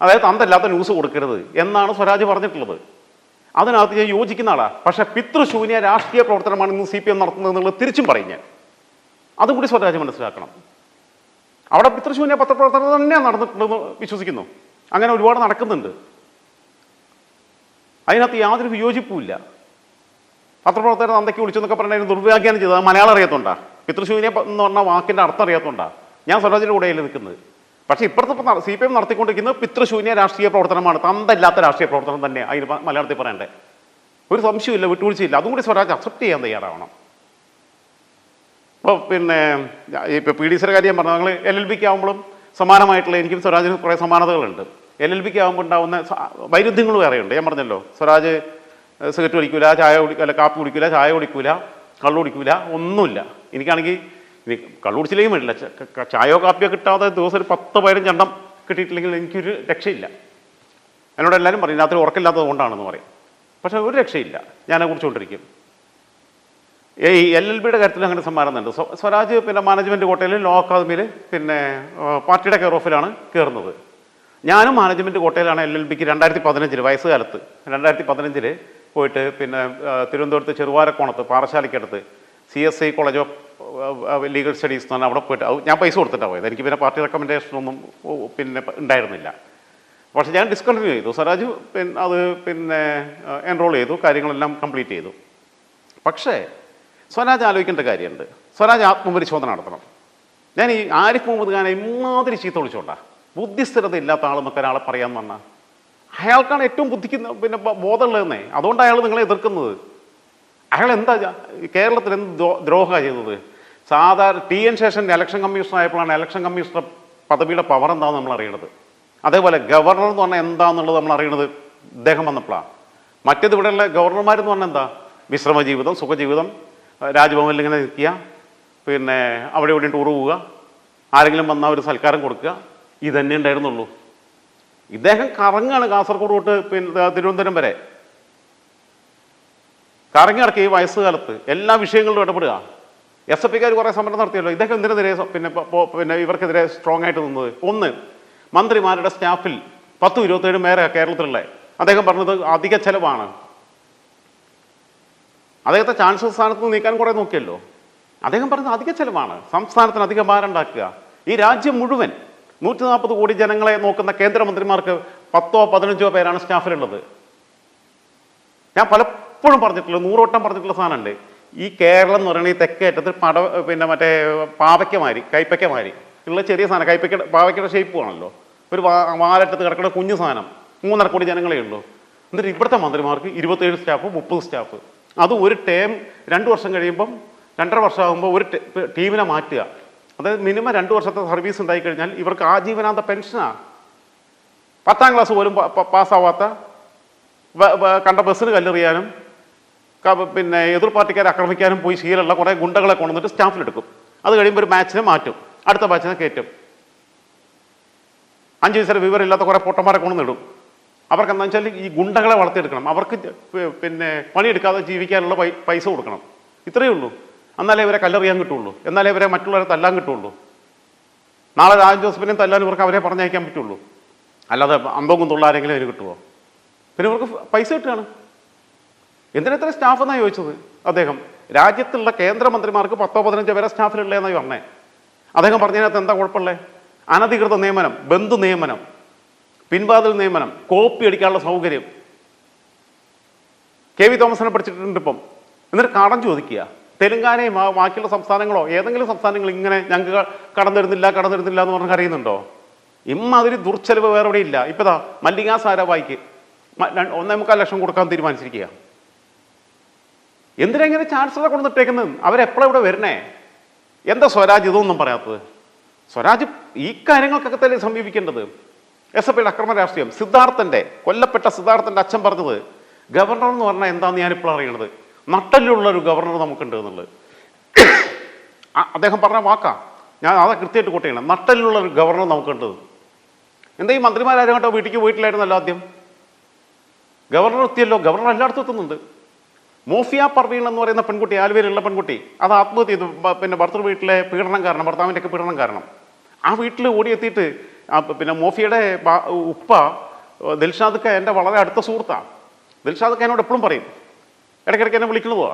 അതായത് അന്തല്ലാത്ത ന്യൂസ് കൊടുക്കരുത് എന്നാണ് സ്വരാജ് പറഞ്ഞിട്ടുള്ളത്. അതിനകത്ത് ഞാൻ യോജിക്കുന്ന ആളാണ് പക്ഷേ പിതൃശൂന്യ രാഷ്ട്രീയ പ്രവർത്തനമാണ് ഇന്ന് സി പി എം നടത്തുന്നത് എന്നുള്ളത് തിരിച്ചും പറയും ഞാൻ. അതും കൂടി സ്വരാജ് മനസ്സിലാക്കണം. അവിടെ പിതൃശൂന്യ പത്രപ്രവർത്തനം തന്നെയാണ് നടന്നിട്ടുണ്ടെന്ന് വിശ്വസിക്കുന്നു. അങ്ങനെ ഒരുപാട് നടക്കുന്നുണ്ട്. അതിനകത്ത് യാതൊരു വിയോജിപ്പുമില്ല. പത്രപ്രവർത്തകർ തന്തയ്ക്ക് വിളിച്ചെന്നൊക്കെ പറഞ്ഞാൽ ദുർവ്യാഖ്യാനം ചെയ്തത് മലയാളം അറിയാത്തോണ്ടാ. പിതൃശൂന്യ എന്ന് പറഞ്ഞ വാക്കിന്റെ അർത്ഥം അറിയാത്തോണ്ടാ. ഞാൻ സ്വരാജിന്റെ കൂടെയല്ലേ നിൽക്കുന്നത്. പക്ഷേ ഇപ്പോഴത്തെ സി പി എം നടത്തിക്കൊണ്ടിരിക്കുന്നത് പിതൃശൂന്യ രാഷ്ട്രീയ പ്രവർത്തനമാണ്. തന്തല്ലാത്ത രാഷ്ട്രീയ പ്രവർത്തനം തന്നെ അതിന് മലയാളത്തിൽ പറയണ്ടേ. ഒരു സംശയമില്ല വിട്ടുവീഴ്ചയില്ല. അതും കൂടി സ്വരാജ് അക്സെപ്റ്റ് ചെയ്യാൻ തയ്യാറാവണം. അപ്പോൾ പിന്നെ ഇപ്പോൾ പി ഡി സിയുടെ കാര്യം പറഞ്ഞു ഞങ്ങൾ എൽ എൽ ബിക്ക് ആകുമ്പോഴും സമാനമായിട്ടുള്ള എനിക്കും സ്വരാജിന് കുറേ സമാനതകളുണ്ട്. എൽ എൽ ബിക്ക് ആകുമ്പോൾ ഉണ്ടാകുന്ന വൈരുദ്ധ്യങ്ങൾ വേറെയുണ്ട്. ഞാൻ പറഞ്ഞല്ലോ സ്വരാജ് സിഗരറ്റ് കുടിക്കൂല ചായ കുടിക്കൂല അല്ല കാപ്പി കുടിക്കൂല ചായ കുടിക്കൂല കള്ളു കുടിക്കൂല ഒന്നുമില്ല. എനിക്കാണെങ്കിൽ ഇനി കള്ളു കുടിച്ചില്ലെങ്കിൽ വേണ്ടില്ല. ചായയോ കാപ്പിയോ കിട്ടാതെ ദിവസം ഒരു പത്ത് പതിനഞ്ച് എണ്ണം കിട്ടിയിട്ടില്ലെങ്കിൽ എനിക്കൊരു രക്ഷയില്ല. എന്നോട് എല്ലാവരും പറയും രാത്രി ഉറക്കില്ലാത്തത് കൊണ്ടാണെന്ന് പറയും. പക്ഷെ ഒരു രക്ഷയില്ല. ഞാനെ കുറിച്ചുകൊണ്ടിരിക്കും ഈ എൽ എൽ ബിയുടെ കാര്യത്തിൽ അങ്ങനെ സമ്മാനമുണ്ട് സ്വ- സ്വരാജ് പിന്നെ മാനേജ്മെന്റ് കോട്ടയിൽ ലോ അക്കാദമിയിൽ പിന്നെ പാർട്ടിയുടെ കെയർ ഓഫിലാണ് കയറുന്നത് ഞാനും മാനേജ്മെന്റ് കോട്ടയിലാണ് എൽ എൽ ബിക്ക് രണ്ടായിരത്തി പതിനഞ്ചിൽ വയസ്സുകാലത്ത്. രണ്ടായിരത്തി പതിനഞ്ചിൽ പോയിട്ട് പിന്നെ തിരുവനന്തപുരത്ത് ചെറുവാരക്കോണത്ത് പാറശാലയ്ക്കടുത്ത് C S I college of legal studies എന്ന് അവിടെ പോയിട്ട് ഞാൻ പൈസ കൊടുത്തിട്ടാണ് പോയത്. എനിക്ക് പിന്നെ പാർട്ടി റെക്കമെൻഡേഷനൊന്നും പിന്നെ ഉണ്ടായിരുന്നില്ല. പക്ഷേ ഞാൻ ഡിസ്കണ്ടിന്യൂ ചെയ്തു. സ്വരാജ് പിന്നെ അത് പിന്നെ എൻറോൾ ചെയ്തു. കാര്യങ്ങളെല്ലാം കംപ്ലീറ്റ് ചെയ്തു. പക്ഷേ സ്വരാജ് ആലോചിക്കേണ്ട കാര്യമുണ്ട്. സ്വരാജ് ആത്മപരിശോധന നടത്തണം. ഞാൻ ഈ ആരിഫ് മുഹമ്മദ് ഖാനെ ഇമാതിരി ചീത്ത വിളിച്ചോണ്ടാ. ബുദ്ധിസ്ഥിരത ഇല്ലാത്ത ആൾ നമുക്ക് ഒരാളെ പറയാമെന്ന് പറഞ്ഞാൽ അയാൾക്കാണ് ഏറ്റവും ബുദ്ധിക്ക് പിന്നെ ബോധമുള്ളതെന്നേ. അതുകൊണ്ട് അയാൾ നിങ്ങളെ എതിർക്കുന്നത്. അയാൾ എന്താ കേരളത്തിൽ എന്ത് ദ്രോ- ദ്രോഹമാണ് ചെയ്തത്? സാധാരണ T N Seshan election commissioner ആയപ്പോഴാണ് ഇലക്ഷൻ കമ്മീഷണർ പദവിയുടെ പവർ എന്താണെന്ന് നമ്മൾ അറിയണത്. അതേപോലെ ഗവർണർ എന്ന് പറഞ്ഞാൽ എന്താണെന്നുള്ളത് നമ്മൾ അറിയണത് ഇദ്ദേഹം വന്നപ്പോഴാണ് മറ്റേത് ഇവിടെയുള്ള ഗവർണർമാരെന്ന് പറഞ്ഞാൽ എന്താ? വിശ്രമ ജീവിതം സുഖജീവിതം രാജ്ഭവനിൽ ഇങ്ങനെ നിൽക്കുക. പിന്നെ അവിടെ ഇവിടെ ടൂർ പോവുക ആരെങ്കിലും വന്നാൽ ഒരു സൽക്കാരം കൊടുക്കുക. ഇതന്നെ ഉണ്ടായിരുന്നുള്ളൂ. ഇദ്ദേഹം കറങ്ങാണ് കാസർഗോഡ് തൊട്ട് പിന്നെ തിരുവനന്തപുരം വരെ. കറങ്ങി നടക്കുക ഈ വയസ്സുകാലത്ത് എല്ലാ വിഷയങ്ങളിലും ഇടപെടുക. എസ് എഫ് ഐക്കാർ കുറേ സമരം നടത്തിയല്ലോ. ഇദ്ദേഹം എന്തിനെതിരെ പിന്നെ പിന്നെ ഇവർക്കെതിരെ സ്ട്രോങ് ആയിട്ട് നിന്നത്? ഒന്ന് മന്ത്രിമാരുടെ സ്റ്റാഫിൽ പത്ത് ഇരുപത്തേഴ് പേരെ കേരളത്തിലുള്ള. അദ്ദേഹം പറഞ്ഞത് അധിക ചെലവാണ്. അദ്ദേഹത്തെ ചാൻസലർ സ്ഥാനത്ത് നീക്കാൻ കുറേ നോക്കിയല്ലോ. അദ്ദേഹം പറഞ്ഞത് അധിക ചെലവാണ്. സംസ്ഥാനത്തിന് അധിക ഭാരം ഉണ്ടാക്കുക. ഈ രാജ്യം മുഴുവൻ നൂറ്റി നാൽപ്പത് കോടി ജനങ്ങളെ നോക്കുന്ന കേന്ദ്രമന്ത്രിമാർക്ക് പത്തോ പതിനഞ്ചോ പേരാണ് സ്റ്റാഫിലുള്ളത്. ഞാൻ പലപ്പോഴും പറഞ്ഞിട്ടുള്ള നൂറോട്ടം പറഞ്ഞിട്ടുള്ള സാധനമുണ്ട്. ഈ കേരളം എന്ന് പറയുന്നത് ഈ തെക്കേറ്റത്തിൽ പട പിന്നെ മറ്റേ പാവയ്ക്കമാരി കൈപ്പയ്ക്കമാരി കൈപ്പയ്ക്ക മാരി ഉള്ള ചെറിയ സാധനം കൈപ്പയ്ക്ക പാവയ്ക്കയുടെ ഷേപ്പ് ആണല്ലോ. ഒരു വാലറ്റത്ത് കിടക്കുന്ന കുഞ്ഞു സാധനം മൂന്നര കോടി ജനങ്ങളേ ഉള്ളൂ. എന്നിട്ട് ഇവിടുത്തെ മന്ത്രിമാർക്ക് ഇരുപത്തേഴ് സ്റ്റാഫ് മുപ്പത് സ്റ്റാഫ്. അത് ഒരു ടേം രണ്ട് വർഷം കഴിയുമ്പം രണ്ടര വർഷമാകുമ്പോൾ ഒരു ടീമിനെ മാറ്റുക. അതായത് മിനിമം രണ്ട് വർഷത്തെ സർവീസ് ഉണ്ടായിക്കഴിഞ്ഞാൽ ഇവർക്ക് ആജീവനാന്ത പെൻഷനാണ് പത്താം ക്ലാസ് പോലും പാസ്സാവാത്ത കണ്ട ബസ്സിന് കല്ലെറിയാനും പിന്നെ എതിർ പാർട്ടിക്കാരെ ആക്രമിക്കാനും പോയി ശീലമുള്ള കുറേ ഗുണ്ടകളെ കൊണ്ടുവന്നിട്ട് സ്റ്റാഫിലെടുക്കും. അത് കഴിയുമ്പോൾ ഒരു ബാച്ചിനെ മാറ്റും അടുത്ത ബാച്ചിനെ കയറ്റും. അഞ്ച് വയസ്സിലെ വിവരമില്ലാത്ത കുറേ പൊട്ടന്മാരെ കൊണ്ടുവന്നിടും അവർക്ക് എന്താ വെച്ചാൽ ഈ ഗുണ്ടകളെ വളർത്തിയെടുക്കണം. അവർക്ക് പിന്നെ പണിയെടുക്കാതെ ജീവിക്കാനുള്ള പൈസ കൊടുക്കണം. ഇത്രയേ ഉള്ളൂ. എന്നാലേ ഇവരെ കല്ലെറിയാൻ കിട്ടുള്ളൂ. എന്നാലേ ഇവരെ മറ്റുള്ളവരെ തല്ലാൻ കിട്ടുള്ളൂ. നാളെ രാജൻ ജോസഫിനെയും തല്ലാൻ ഇവർക്ക് അവരെ പറഞ്ഞയക്കാൻ പറ്റുള്ളൂ. അല്ലാതെ അമ്പവും തുള്ളാരെങ്കിലും അതിന് കിട്ടുമോ പിന്നെ ഇവർക്ക് പൈസ കിട്ടുകയാണ്. എന്തിനെത്ര സ്റ്റാഫ് എന്നാണ് ചോദിച്ചത്? അദ്ദേഹം രാജ്യത്തുള്ള കേന്ദ്രമന്ത്രിമാർക്ക് പത്തോ പതിനഞ്ചോ പേരെ സ്റ്റാഫിലുള്ളേ എന്നായി പറഞ്ഞേ? അദ്ദേഹം പറഞ്ഞതിനകത്ത് എന്താ കുഴപ്പമുള്ളത് അനധികൃത നിയമനം ബന്ധു നിയമനം പിൻവാതിൽ നിയമനം കോപ്പി അടിക്കാനുള്ള സൗകര്യം. കെ വി തോമസിനെ പഠിച്ചിട്ടുണ്ട് ഇപ്പം. എന്നിട്ട് കടം ചോദിക്കുക. തെലുങ്കാനയും ബാക്കിയുള്ള സംസ്ഥാനങ്ങളോ ഏതെങ്കിലും സംസ്ഥാനങ്ങൾ ഇങ്ങനെ ഞങ്ങൾക്ക് കടന്നിരുന്നില്ല കടന്നിരുന്നില്ല എന്ന് പറഞ്ഞ് അറിയുന്നുണ്ടോ ഇമ്മാതിരി ദുർച്ചെലവ് വേറെ ഇല്ല. ഇപ്പതാ മല്ലികാ സാരാഭായിക്ക് ഒന്നേ മുക്കാൽ ലക്ഷം കൊടുക്കാൻ തീരുമാനിച്ചിരിക്കുക എന്തിനാ ഇങ്ങനെ ചാൻസലറെ കൊണ്ടുവന്നിട്ടേക്കുന്നത് അവരെപ്പോഴും ഇവിടെ വരണേ? എന്താ സ്വരാജ് ഇതൊന്നും പറയാത്തത്? സ്വരാജ് ഈ കാര്യങ്ങൾക്കൊക്കെ തന്നെ സമീപിക്കേണ്ടത്? എസ് എഫ് ഐയുടെ അക്രമ രാഷ്ട്രീയം. സിദ്ധാർത്ഥന്റെ കൊല്ലപ്പെട്ട സിദ്ധാർത്ഥന്റെ അച്ഛൻ പറഞ്ഞത് ഗവർണർ എന്ന് പറഞ്ഞാൽ എന്താന്ന് ഞാനിപ്പോൾ അറിയണത്? നട്ടലുള്ള ഒരു ഗവർണർ നമുക്കുണ്ട് എന്നുള്ളത്. അദ്ദേഹം പറഞ്ഞ വാക്കാ. ഞാൻ അതാ കൃത്യമായിട്ട് കോട്ട് ചെയ്യണം. ഒരു ഗവർണർ നമുക്കുണ്ട്. എന്താ ഈ മന്ത്രിമാരാരും കേട്ടോ വീട്ടിലേക്ക് പോയിട്ടില്ലായിരുന്നല്ലോ ആദ്യം? ഗവർണർ എത്തിയല്ലോ. ഗവർണർ എല്ലായിടത്തും എത്തുന്നുണ്ട്. മോഫിയ പർവീൺ എന്ന് പറയുന്ന പെൺകുട്ടി ആലുവയിലുള്ള പെൺകുട്ടി അത് ആത്മഹത്യ ചെയ്തു. പിന്നെ ഭർത്തൃ വീട്ടിലെ പീഡനം കാരണം ഭർത്താവിന്റെ ഒക്കെ പീഡനം കാരണം. ആ വീട്ടിൽ ഓടിയെത്തിയിട്ട് പിന്നെ മോഫിയുടെ ഉപ്പ ദിൽഷാദ് എന്റെ വളരെ അടുത്ത സുഹൃത്താണ് ദിൽഷാദ് എന്നോട് എപ്പോഴും പറയും ഇടയ്ക്കിടയ്ക്ക് എന്നെ വിളിക്കുന്നതുവാ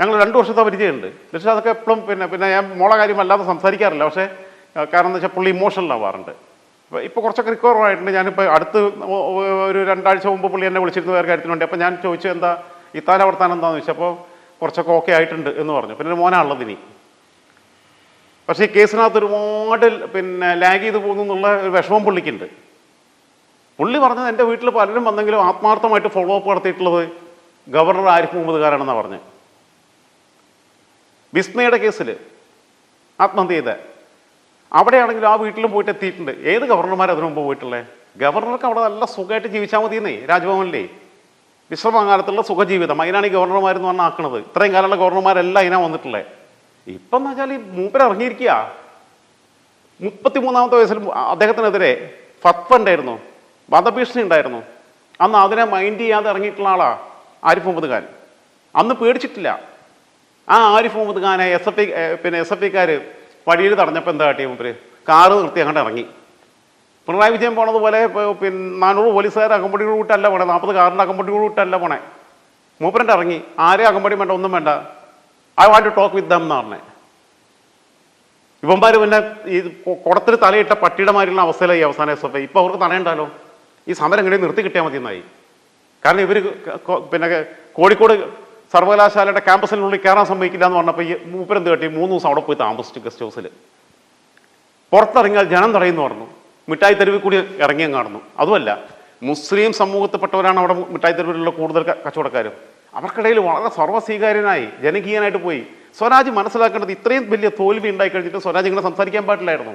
ഞങ്ങൾ രണ്ട് വർഷത്തെ പരിചയമുണ്ട്. പക്ഷേ അതൊക്കെ എപ്പോഴും പിന്നെ പിന്നെ ഞാൻ മോളെ കാര്യമല്ലാതെ സംസാരിക്കാറില്ല. പക്ഷേ കാരണം എന്താ വെച്ചാൽ പുള്ളി ഇമോഷണൽ ആവാറുണ്ട്. ഇപ്പോൾ കുറച്ചൊക്കെ റിക്കവർ ആയിട്ടുണ്ട്. ഞാനിപ്പോൾ അടുത്ത് ഒരു രണ്ടാഴ്ച മുമ്പ് പുള്ളി എന്നെ വിളിച്ചിരുന്ന വേറെ കാര്യത്തിന് വേണ്ടി. അപ്പോൾ ഞാൻ ചോദിച്ചു എന്താ ഇത്താന വർത്താനം എന്താണെന്ന് ചോദിച്ചപ്പോൾ കുറച്ചൊക്കെ ഓക്കെ ആയിട്ടുണ്ട് എന്ന് പറഞ്ഞു. പിന്നെ മോനാണുള്ളത് ഇനി. പക്ഷേ ഈ കേസിനകത്ത് ഒരുപാട് പിന്നെ ലാഗ് ചെയ്ത് പോകുന്നു എന്നുള്ള ഒരു വിഷമം പുള്ളിക്കുണ്ട്. പുള്ളി പറഞ്ഞത് എന്റെ വീട്ടിൽ പലരും വന്നെങ്കിലും ആത്മാർത്ഥമായിട്ട് ഫോളോ അപ്പ് നടത്തിയിട്ടുള്ളത് ഗവർണർ ആരിഫ് മുഹമ്മദ് ഖാനാണെന്നാണ് പറഞ്ഞത് വിസ്മയുടെ കേസിൽ ആത്മഹത്യ ചെയ്ത. അവിടെയാണെങ്കിലും ആ വീട്ടിലും പോയിട്ട് എത്തിയിട്ടുണ്ട്. ഏത് ഗവർണർമാർ അതിനു മുമ്പ് പോയിട്ടുള്ളത് ഗവർണർക്ക് അവിടെ നല്ല സുഖമായിട്ട് ജീവിച്ചാൽ മതിയെന്നേ രാജ്ഭവനിലേ. വിശ്രമകാലത്തുള്ള സുഖജീവിതം. അതിനാണ് ഈ ഗവർണർമാരെന്ന് പറഞ്ഞാൽ ആക്കണത്. ഇത്രയും കാലമുള്ള ഗവർണർമാരെല്ലാം അതിനാ വന്നിട്ടുള്ളത് ഇപ്പം എന്ന് വെച്ചാൽ ഈ മൂപ്പര് ഇറങ്ങിയിരിക്കുക മുപ്പത്തിമൂന്നാമത്തെ വയസ്സിൽ അദ്ദേഹത്തിനെതിരെ ഫത്വ ഉണ്ടായിരുന്നു. വധഭീഷണി ഉണ്ടായിരുന്നു. അന്ന് അതിനെ മൈൻഡ് ചെയ്യാതെ ഇറങ്ങിയിട്ടുള്ള ആളാ. ആരിഫ് മുഹമ്മദ് ഖാൻ. അന്ന് പേടിച്ചിട്ടില്ല. ആ ആരിഫ് മുഹമ്മദ് ഖാനെ എസ് എഫ് ഐ പിന്നെ എസ് എഫ് ഐക്കാർ വഴിയിൽ തടഞ്ഞപ്പോൾ എന്താ കാട്ടിയ മൂപ്പര് കാറ് നിർത്തി അങ്ങോട്ട് ഇറങ്ങി. പിണറായി വിജയൻ പോണതുപോലെ പിന്നെ നാനൂറ് പോലീസുകാർ അകമ്പടികൾ കൂട്ടല്ല പോണേ നാൽപ്പത് കാറിന്റെ അകമ്പടികൾ കൂട്ടല്ല പോണേ. മൂപ്പരന്റെ ഇറങ്ങി. ആരെയും അകമ്പടി വേണ്ട ഒന്നും വേണ്ട. I want to talk with them എന്ന് പറഞ്ഞേ. ഇവന്മാർ പിന്നെ ഈ കുടത്തിൽ തലയിട്ട പട്ടിയുടെ മാതിരിയുള്ള അവസ്ഥയിലായി അവസാനം എസ് എഫ് ഐ ഇപ്പൊ അവർക്ക് തടയണ്ടല്ലോ ഈ സമരം എങ്ങനെയും നിർത്തി കിട്ടിയാൽ മതി എന്നായി കാരണം ഇവർ പിന്നെ കോഴിക്കോട് സർവകലാശാലയുടെ ക്യാമ്പസിനുള്ളിൽ കയറാൻ സമ്മതിക്കില്ല എന്ന് പറഞ്ഞപ്പോൾ ഈ മൂപ്പരെന്ത് കെട്ടി? മൂന്ന് ദിവസം അവിടെ പോയി താമസിച്ചു ഗസ്റ്റ് ഹൗസിൽ പുറത്തിറങ്ങിയാൽ ജനം തടയുന്നു പറഞ്ഞു. മിഠായി തെരുവിൽ കൂടി ഇറങ്ങിയും കാണുന്നു അതുമല്ല മുസ്ലിം സമൂഹത്തിൽപ്പെട്ടവരാണ് അവിടെ മിഠായി തെരുവിലുള്ള കൂടുതൽ കച്ചവടക്കാരും അവർക്കിടയിൽ വളരെ സർവസ്വീകാര്യനായി ജനകീയനായിട്ട് പോയി. സ്വരാജ് മനസ്സിലാക്കേണ്ടത് ഇത്രയും വലിയ തോൽവി ഉണ്ടായി കഴിഞ്ഞിട്ട് സ്വരാജ് ഇങ്ങനെ സംസാരിക്കാൻ പാടില്ലായിരുന്നു.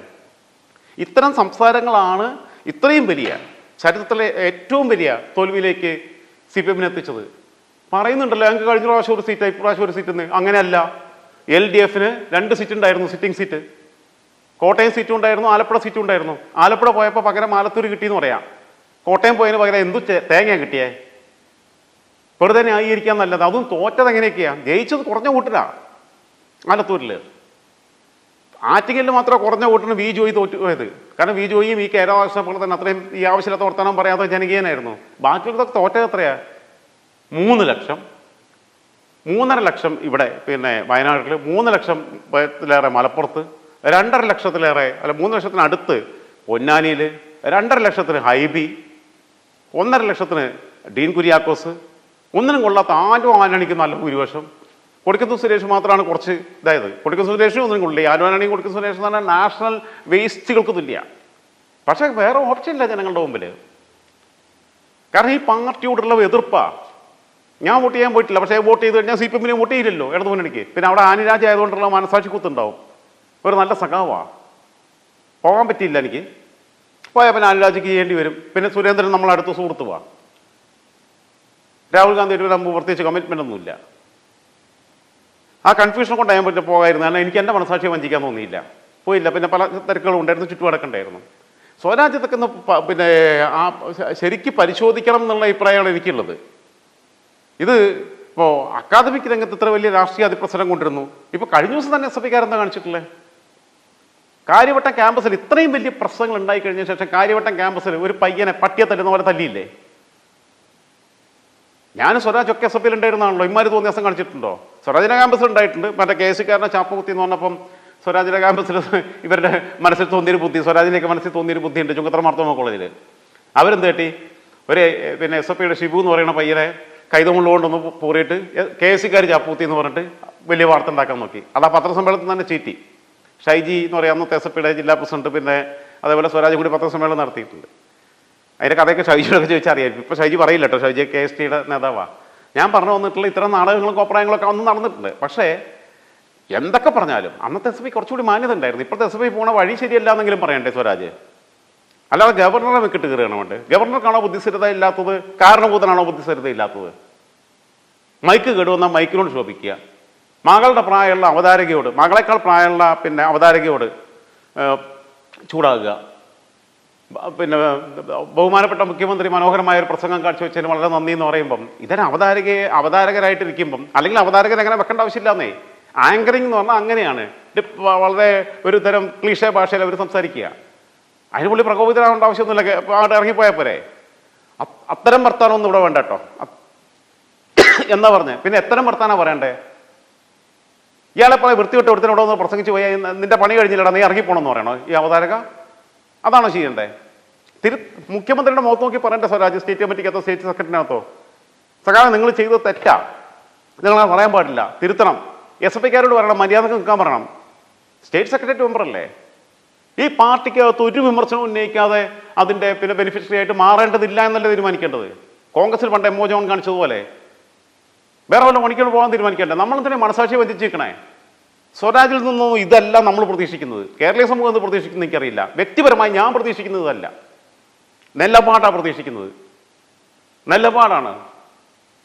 ഇത്തരം സംസാരങ്ങളാണ് ഇത്രയും വലിയ ചരിത്രത്തിലെ ഏറ്റവും വലിയ തോൽവിയിലേക്ക് സി പി എമ്മിനെ എത്തിച്ചത്. പറയുന്നുണ്ടല്ലോ ഞങ്ങൾക്ക് കഴിഞ്ഞ പ്രാവശ്യം ഒരു സീറ്റ് ഇപ്രാവശ്യം ഒരു സീറ്റ് എന്ന് അങ്ങനെയല്ല. എൽ ഡി എഫിന് രണ്ട് സീറ്റ് ഉണ്ടായിരുന്നു സിറ്റിംഗ് സീറ്റ് കോട്ടയം സീറ്റും ഉണ്ടായിരുന്നു ആലപ്പുഴ സീറ്റും ഉണ്ടായിരുന്നു. ആലപ്പുഴ പോയപ്പോൾ പകരം ആലത്തൂർ കിട്ടിയെന്ന് പറയാം. കോട്ടയം പോയതിന് പകരം എന്തു തേങ്ങ കിട്ടിയേ? വെറുതെ ന്യായീകരിക്കാൻ നല്ലത്. അതും തോറ്റത് എങ്ങനെയൊക്കെയാണ് ജയിച്ചത് കുറഞ്ഞ കൂട്ടിലാണ് ആലത്തൂരിൽ. ആറ്റിങ്ങലിൽ മാത്രം കുറഞ്ഞ വോട്ടിന് വി ജോയി തോറ്റു പോയത്. കാരണം വി ജോയിയും ഈ കേരളാവശ്യ പോലെ തന്നെ അത്രയും ഈ ആവശ്യമില്ലാത്ത വർത്തമാനം പറയാത്ത ജനകീയനായിരുന്നു. ബാക്കിയുള്ളതൊക്കെ തോറ്റത് എത്രയാ? മൂന്ന് ലക്ഷം. മൂന്നര ലക്ഷം ഇവിടെ പിന്നെ വയനാട്ടിൽ മൂന്ന് ലക്ഷം ത്തിലേറെ മലപ്പുറത്ത് രണ്ടര ലക്ഷത്തിലേറെ അല്ല മൂന്ന് ലക്ഷത്തിനടുത്ത് പൊന്നാനിയിൽ രണ്ടര ലക്ഷത്തിന് ഹൈബി ഒന്നര ലക്ഷത്തിന് ഡീൻ കുര്യാക്കോസ് ഒന്നിനും കൊള്ളാത്ത ആരും ആനണിക്ക് നല്ല ഭൂരിപക്ഷം കൊടിക്കത്തു സുരേഷ് മാത്രമാണ് കുറച്ച് ഇതായത്. കൊടിക്കത്തു സുരേഷും ഒന്നും കൊള്ളില്ല ആലുവാനാണെങ്കിൽ കൊടുക്കുന്ന സുരേഷ് എന്ന് പറഞ്ഞാൽ നാഷണൽ വേസ്റ്റുകൾക്ക് തുല്യ. പക്ഷേ വേറെ ഓപ്ഷൻ ഇല്ല ജനങ്ങളുടെ മുമ്പിൽ കാരണം ഈ പാർട്ടിയോടുള്ള എതിർപ്പാ. ഞാൻ വോട്ട് ചെയ്യാൻ പോയിട്ടില്ല. പക്ഷേ വോട്ട് ചെയ്ത് കഴിഞ്ഞാൽ സി പി എമ്മിനെ വോട്ട് ചെയ്യില്ലല്ലോ ഇടതു മുന്നണിക്ക് പിന്നെ അവിടെ ആനിരാജ് ആയതുകൊണ്ടുള്ള മനസാക്ഷി കുത്തുണ്ടാവും. ഒരു നല്ല സഖാവാ. പോകാൻ പറ്റിയില്ല എനിക്ക്. പോയാൽ പിന്നെ ആനിരാജിക്ക് ചെയ്യേണ്ടി വരും. പിന്നെ സുരേന്ദ്രൻ നമ്മളടുത്ത് സുഹൃത്ത് പോവാ രാഹുൽ ഗാന്ധി ഒരു നമുക്ക് പ്രത്യേകിച്ച് കമ്മിറ്റ്മെന്റ് ഒന്നുമില്ല. ആ കൺഫ്യൂഷൻ കൊണ്ട് ഞാൻ പറ്റി പോകായിരുന്നു. കാരണം എനിക്ക് എന്റെ മനസാക്ഷിയെ വഞ്ചിക്കാൻ തോന്നിയില്ല. പോയില്ല. പിന്നെ പല തിരക്കുകളും ഉണ്ടായിരുന്നു ചുറ്റുപാടൊക്കെ സ്വരാജ്യത്തൊക്കെ ഒന്ന് പിന്നെ ആ ശരിക്ക് പരിശോധിക്കണം എന്നുള്ള അഭിപ്രായമാണ് എനിക്കുള്ളത്. ഇത് ഇപ്പോൾ അക്കാദമിക് രംഗത്ത് ഇത്ര വലിയ രാഷ്ട്രീയ അതിപ്രസരം കൊണ്ടിരുന്നു. ഇപ്പോൾ കഴിഞ്ഞ ദിവസം തന്നെ എസ് എഫ് കാണിച്ചിട്ടില്ലേ കാര്യവട്ടം ക്യാമ്പസിൽ ഇത്രയും വലിയ പ്രശ്നങ്ങൾ ഉണ്ടായി കഴിഞ്ഞ ശേഷം കാര്യവട്ടം ക്യാമ്പസിൽ ഒരു പയ്യനെ പട്ടിയെ തല്ലുന്ന പോലെ തല്ലിയില്ലേ? ഞാൻ സ്വരാജ് ഒക്കെ എസ് എഫ് ഉണ്ടായിരുന്നാണല്ലോ. ഇമാര് തോന്നിയ ദിവസം കാണിച്ചിട്ടുണ്ടോ? സ്വരാജിന്റെ ക്യാമ്പസിൽ ഉണ്ടായിട്ടുണ്ട്. മറ്റേ കെ എസ്സുകാരനെ ചാപ്പ കുത്തി എന്ന് പറഞ്ഞപ്പം സ്വരാജിന്റെ ക്യാമ്പസിൽ ഇവരുടെ മനസ്സിൽ തോന്നിയൊരു ബുദ്ധി സ്വരാജിനൊക്കെ മനസ്സിൽ തോന്നിയൊരു ബുദ്ധിയുണ്ട് ചുങ്കത്തറ മാർത്തോമ കോളേജിൽ അവരെന്ത് കേട്ടി ഒരു പിന്നെ എസ് എഫ് ഐയുടെ ഷിബു എന്ന് പറയുന്ന പയ്യനെ കൈതമുള്ള കൊണ്ടൊന്ന് പൂറിയിട്ട് കെ എസ് സിക്കാർ ചാപ്പൂത്തി എന്ന് പറഞ്ഞിട്ട് വലിയ വാർത്ത ഉണ്ടാക്കാൻ നോക്കി. അത് ആ പത്രസമ്മേളനത്തിൽ തന്നെ ചീറ്റി. ഷൈജി എന്ന് പറയാം അന്നത്തെ എസ് എഫ് ഐയുടെ ജില്ലാ പ്രസിഡന്റ് പിന്നെ അതേപോലെ സ്വരാജ് കൂടി പത്രസമ്മേളനം നടത്തിയിട്ടുണ്ട്. അതിന്റെ കഥയൊക്കെ ഷൈജിയോടൊക്കെ ചോദിച്ചാൽ അറിയാമായിരിക്കും. ഇപ്പോൾ ഷൈജി പറയില്ല കേട്ടോ. ഷൈജി കെ എസ് ടിയുടെ നേതാവാ. ഞാൻ പറഞ്ഞു വന്നിട്ടുള്ള ഇത്തരം നാടകങ്ങളും കോപ്രായങ്ങളൊക്കെ അന്ന് നടന്നിട്ടുണ്ട്. പക്ഷേ എന്തൊക്കെ പറഞ്ഞാലും അന്നത്തെ എസ് കുറച്ചുകൂടി മാന്യത ഉണ്ടായിരുന്നു ഇപ്പോഴത്തെ എസ് പോണ വഴി ശരിയല്ല എന്നെങ്കിലും പറയണ്ടേ സ്വരാജ്? അല്ലാതെ ഗവർണറെ വെക്കിട്ട് കയറുകയാണ് വേണ്ടത്. ഗവർണർക്കാണോ ബുദ്ധിസ്ഥിരത ഇല്ലാത്തത്? കാരണഭൂതനാണോ ബുദ്ധിസ്ഥിരത ഇല്ലാത്തത്? മൈക്ക് കേടുവന്ന മൈക്കിനോട് ശോഭിക്കുക. മകളുടെ പ്രായമുള്ള അവതാരകയോട് മകളെക്കാൾ പ്രായമുള്ള പിന്നെ അവതാരകയോട് ചൂടാകുക. പിന്നെ ബഹുമാനപ്പെട്ട മുഖ്യമന്ത്രി മനോഹരമായ ഒരു പ്രസംഗം കാഴ്ചവെച്ചതിന് വളരെ നന്ദി എന്ന് പറയുമ്പം ഇതിന് അവതാരകയെ അവതാരകരായിട്ടിരിക്കുമ്പം അല്ലെങ്കിൽ അവതാരകരെ അങ്ങനെ വെക്കേണ്ട ആവശ്യമില്ലാന്നേ. ആങ്കറിംഗ് എന്ന് പറഞ്ഞാൽ അങ്ങനെയാണ്. വളരെ ഒരു തരം ക്ലീഷ ഭാഷയിൽ അവർ സംസാരിക്കുക. അതിന് പുള്ളി പ്രകോപിതരാകേണ്ട ആവശ്യമൊന്നുമില്ല. അവിടെ ഇറങ്ങിപ്പോയാൽ പോരെ. അത്തരം വർത്താനമൊന്നും ഇവിടെ വേണ്ട കേട്ടോ. എന്നാ പറഞ്ഞേ? പിന്നെ എത്തരം വർത്താനാ പറയണ്ടേ? ഇയാളെ പോലെ വൃത്തിവിട്ട് ഒരുത്തിനോട് ഒന്ന് പ്രസംഗിച്ച് പോയാൽ നിന്റെ പണി കഴിഞ്ഞില്ലടാ നീ ഇറങ്ങിപ്പോണെന്ന് പറയണോ? ഈ അവതാരക? അതാണോ ചെയ്യണ്ടേ? തിരു മുഖ്യമന്ത്രിയുടെ മുഖത്ത് നോക്കി പറയേണ്ട സ്വരാജ് സ്റ്റേറ്റ് കമ്മിറ്റിക്കകത്തോ സ്റ്റേറ്റ് സെക്രട്ടറിനകത്തോ സഖാവ് നിങ്ങൾ ചെയ്തത് തെറ്റാ. നിങ്ങൾ പറയാൻ പാടില്ല. തിരുത്തണം. എസ് എഫ് ഐക്കാരോട് പറയണം. മര്യാദയ്ക്ക് നിൽക്കാൻ പറയണം. സ്റ്റേറ്റ് സെക്രട്ടറി മെമ്പറല്ലേ ഈ പാർട്ടിക്കകത്ത് ഒരു വിമർശനം ഉന്നയിക്കാതെ അതിന്റെ പിന്നെ ബെനിഫിഷ്യറി ആയിട്ട് മാറേണ്ടതില്ല എന്നല്ലേ തീരുമാനിക്കേണ്ടത്? കോൺഗ്രസിൽ പണ്ട് എം ഒ ജോൺ കാണിച്ചതുപോലെ വേറെ വല്ല മണിക്കൂർ പോകാൻ തീരുമാനിക്കേണ്ട. നമ്മൾ തന്നെ മനസാക്ഷി വഞ്ചിച്ചിരിക്കണേ? സ്വരാജിൽ നിന്നും ഇതല്ല നമ്മൾ പ്രതീക്ഷിക്കുന്നത്. കേരളീയ സമൂഹം എന്ന് പ്രതീക്ഷിക്കുന്നത് എനിക്കറിയില്ല. വ്യക്തിപരമായി ഞാൻ പ്രതീക്ഷിക്കുന്നതല്ല. നെല്ലപ്പാട്ടാണ് പ്രതീക്ഷിക്കുന്നത്. നെല്ലപ്പാടാണ്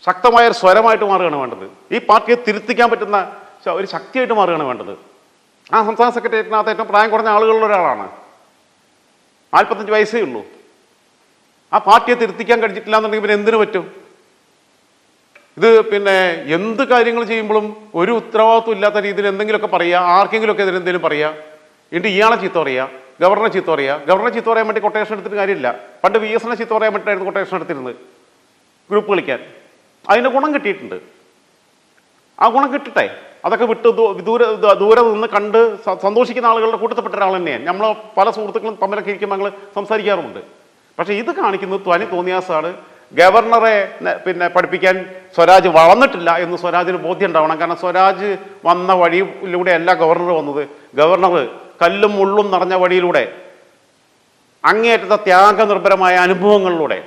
ശക്തമായ ഒരു സ്വരമായിട്ട് മാറുകയാണ് വേണ്ടത്. ഈ പാർട്ടിയെ തിരുത്തിക്കാൻ പറ്റുന്ന ഒരു ശക്തിയായിട്ട് മാറുകയാണ് വേണ്ടത്. ആ സംസ്ഥാന സെക്രട്ടേറിയറ്റിനകത്ത് ഏറ്റവും പ്രായം കുറഞ്ഞ ആളുകളുള്ള ഒരാളാണ്. നാൽപ്പത്തഞ്ച് വയസ്സേ ഉള്ളൂ. ആ പാർട്ടിയെ തിരുത്തിക്കാൻ കഴിഞ്ഞിട്ടില്ല എന്നുണ്ടെങ്കിൽ പിന്നെ എന്തിനു പറ്റും? ഇത് പിന്നെ എന്ത് കാര്യങ്ങൾ ചെയ്യുമ്പോഴും ഒരു ഉത്തരവാദിത്വം ഇല്ലാത്ത രീതിയിൽ എന്തെങ്കിലുമൊക്കെ പറയുക ആർക്കെങ്കിലുമൊക്കെ ഇതിനെന്തെങ്കിലും പറയുക എന്നിട്ട് ഇയാളെ ചീത്ത പറയുക. ഗവർണറെ ചീത്ത ഗവർണർ ചിത്തോറിയാൻ വേണ്ടി കൊട്ടേഷൻ എടുത്തിട്ട് കാര്യമില്ല. പണ്ട് വി എസ് ചീത്ത പറയാൻ വേണ്ടിയിട്ടായിരുന്നു കൊട്ടേഷൻ എടുത്തിരുന്നത്. ഗ്രൂപ്പ് കളിക്കാൻ. അതിന്റെ ഗുണം കിട്ടിയിട്ടുണ്ട്. ആ ഗുണം കിട്ടട്ടെ. അതൊക്കെ വിട്ട് ദൂരെ ദൂരെ നിന്ന് കണ്ട് സന്തോഷിക്കുന്ന ആളുകളുടെ കൂട്ടത്തിൽപ്പെട്ട ഒരാൾ തന്നെയാണ്. നമ്മൾ പല സുഹൃത്തുക്കളും തമ്മിലൊക്കെ ഇരിക്കുമ്പോൾ ഞങ്ങൾ സംസാരിക്കാറുമുണ്ട്. പക്ഷേ ഇത് കാണിക്കുന്നത് ത്വനി തോന്നിയാസാണ്. ഗവർണറെ പിന്നെ പഠിപ്പിക്കാൻ സ്വരാജ് വളർന്നിട്ടില്ല എന്ന് സ്വരാജിന് ബോധ്യം ഉണ്ടാവണം. കാരണം സ്വരാജ് വന്ന വഴിയിലൂടെയല്ല ഗവർണർ വന്നത്. ഗവർണർ കല്ലും മുള്ളും നിറഞ്ഞ വഴിയിലൂടെ അങ്ങേയറ്റത്തെ ത്യാഗനിർഭരമായ അനുഭവങ്ങളിലൂടെ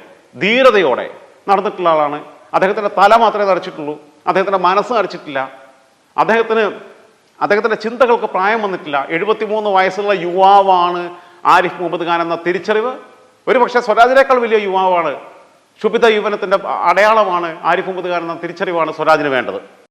ധീരതയോടെ നടന്നിട്ടുള്ള ആളാണ്. അദ്ദേഹത്തിന്റെ തല മാത്രമേ നരച്ചിട്ടുള്ളൂ അദ്ദേഹത്തിന്റെ മനസ്സ് നരച്ചിട്ടില്ല അദ്ദേഹത്തിന് അദ്ദേഹത്തിന്റെ ചിന്തകൾക്ക് പ്രായം വന്നിട്ടില്ല. എഴുപത്തിമൂന്ന് വയസ്സുള്ള യുവാവാണ് ആരിഫ് മുഹമ്മദ് ഖാൻ എന്ന തിരിച്ചറിവ്. ഒരു പക്ഷേ സ്വരാജിനേക്കാൾ വലിയ യുവാവാണ് ശുഭിത യുവനത്തിന്റെ അടയാളമാണ് ആരിഫ് മുഹമ്മദ് ഖാൻ എന്ന തിരിച്ചറിവാണ് സ്വരാജിന് വേണ്ടത്.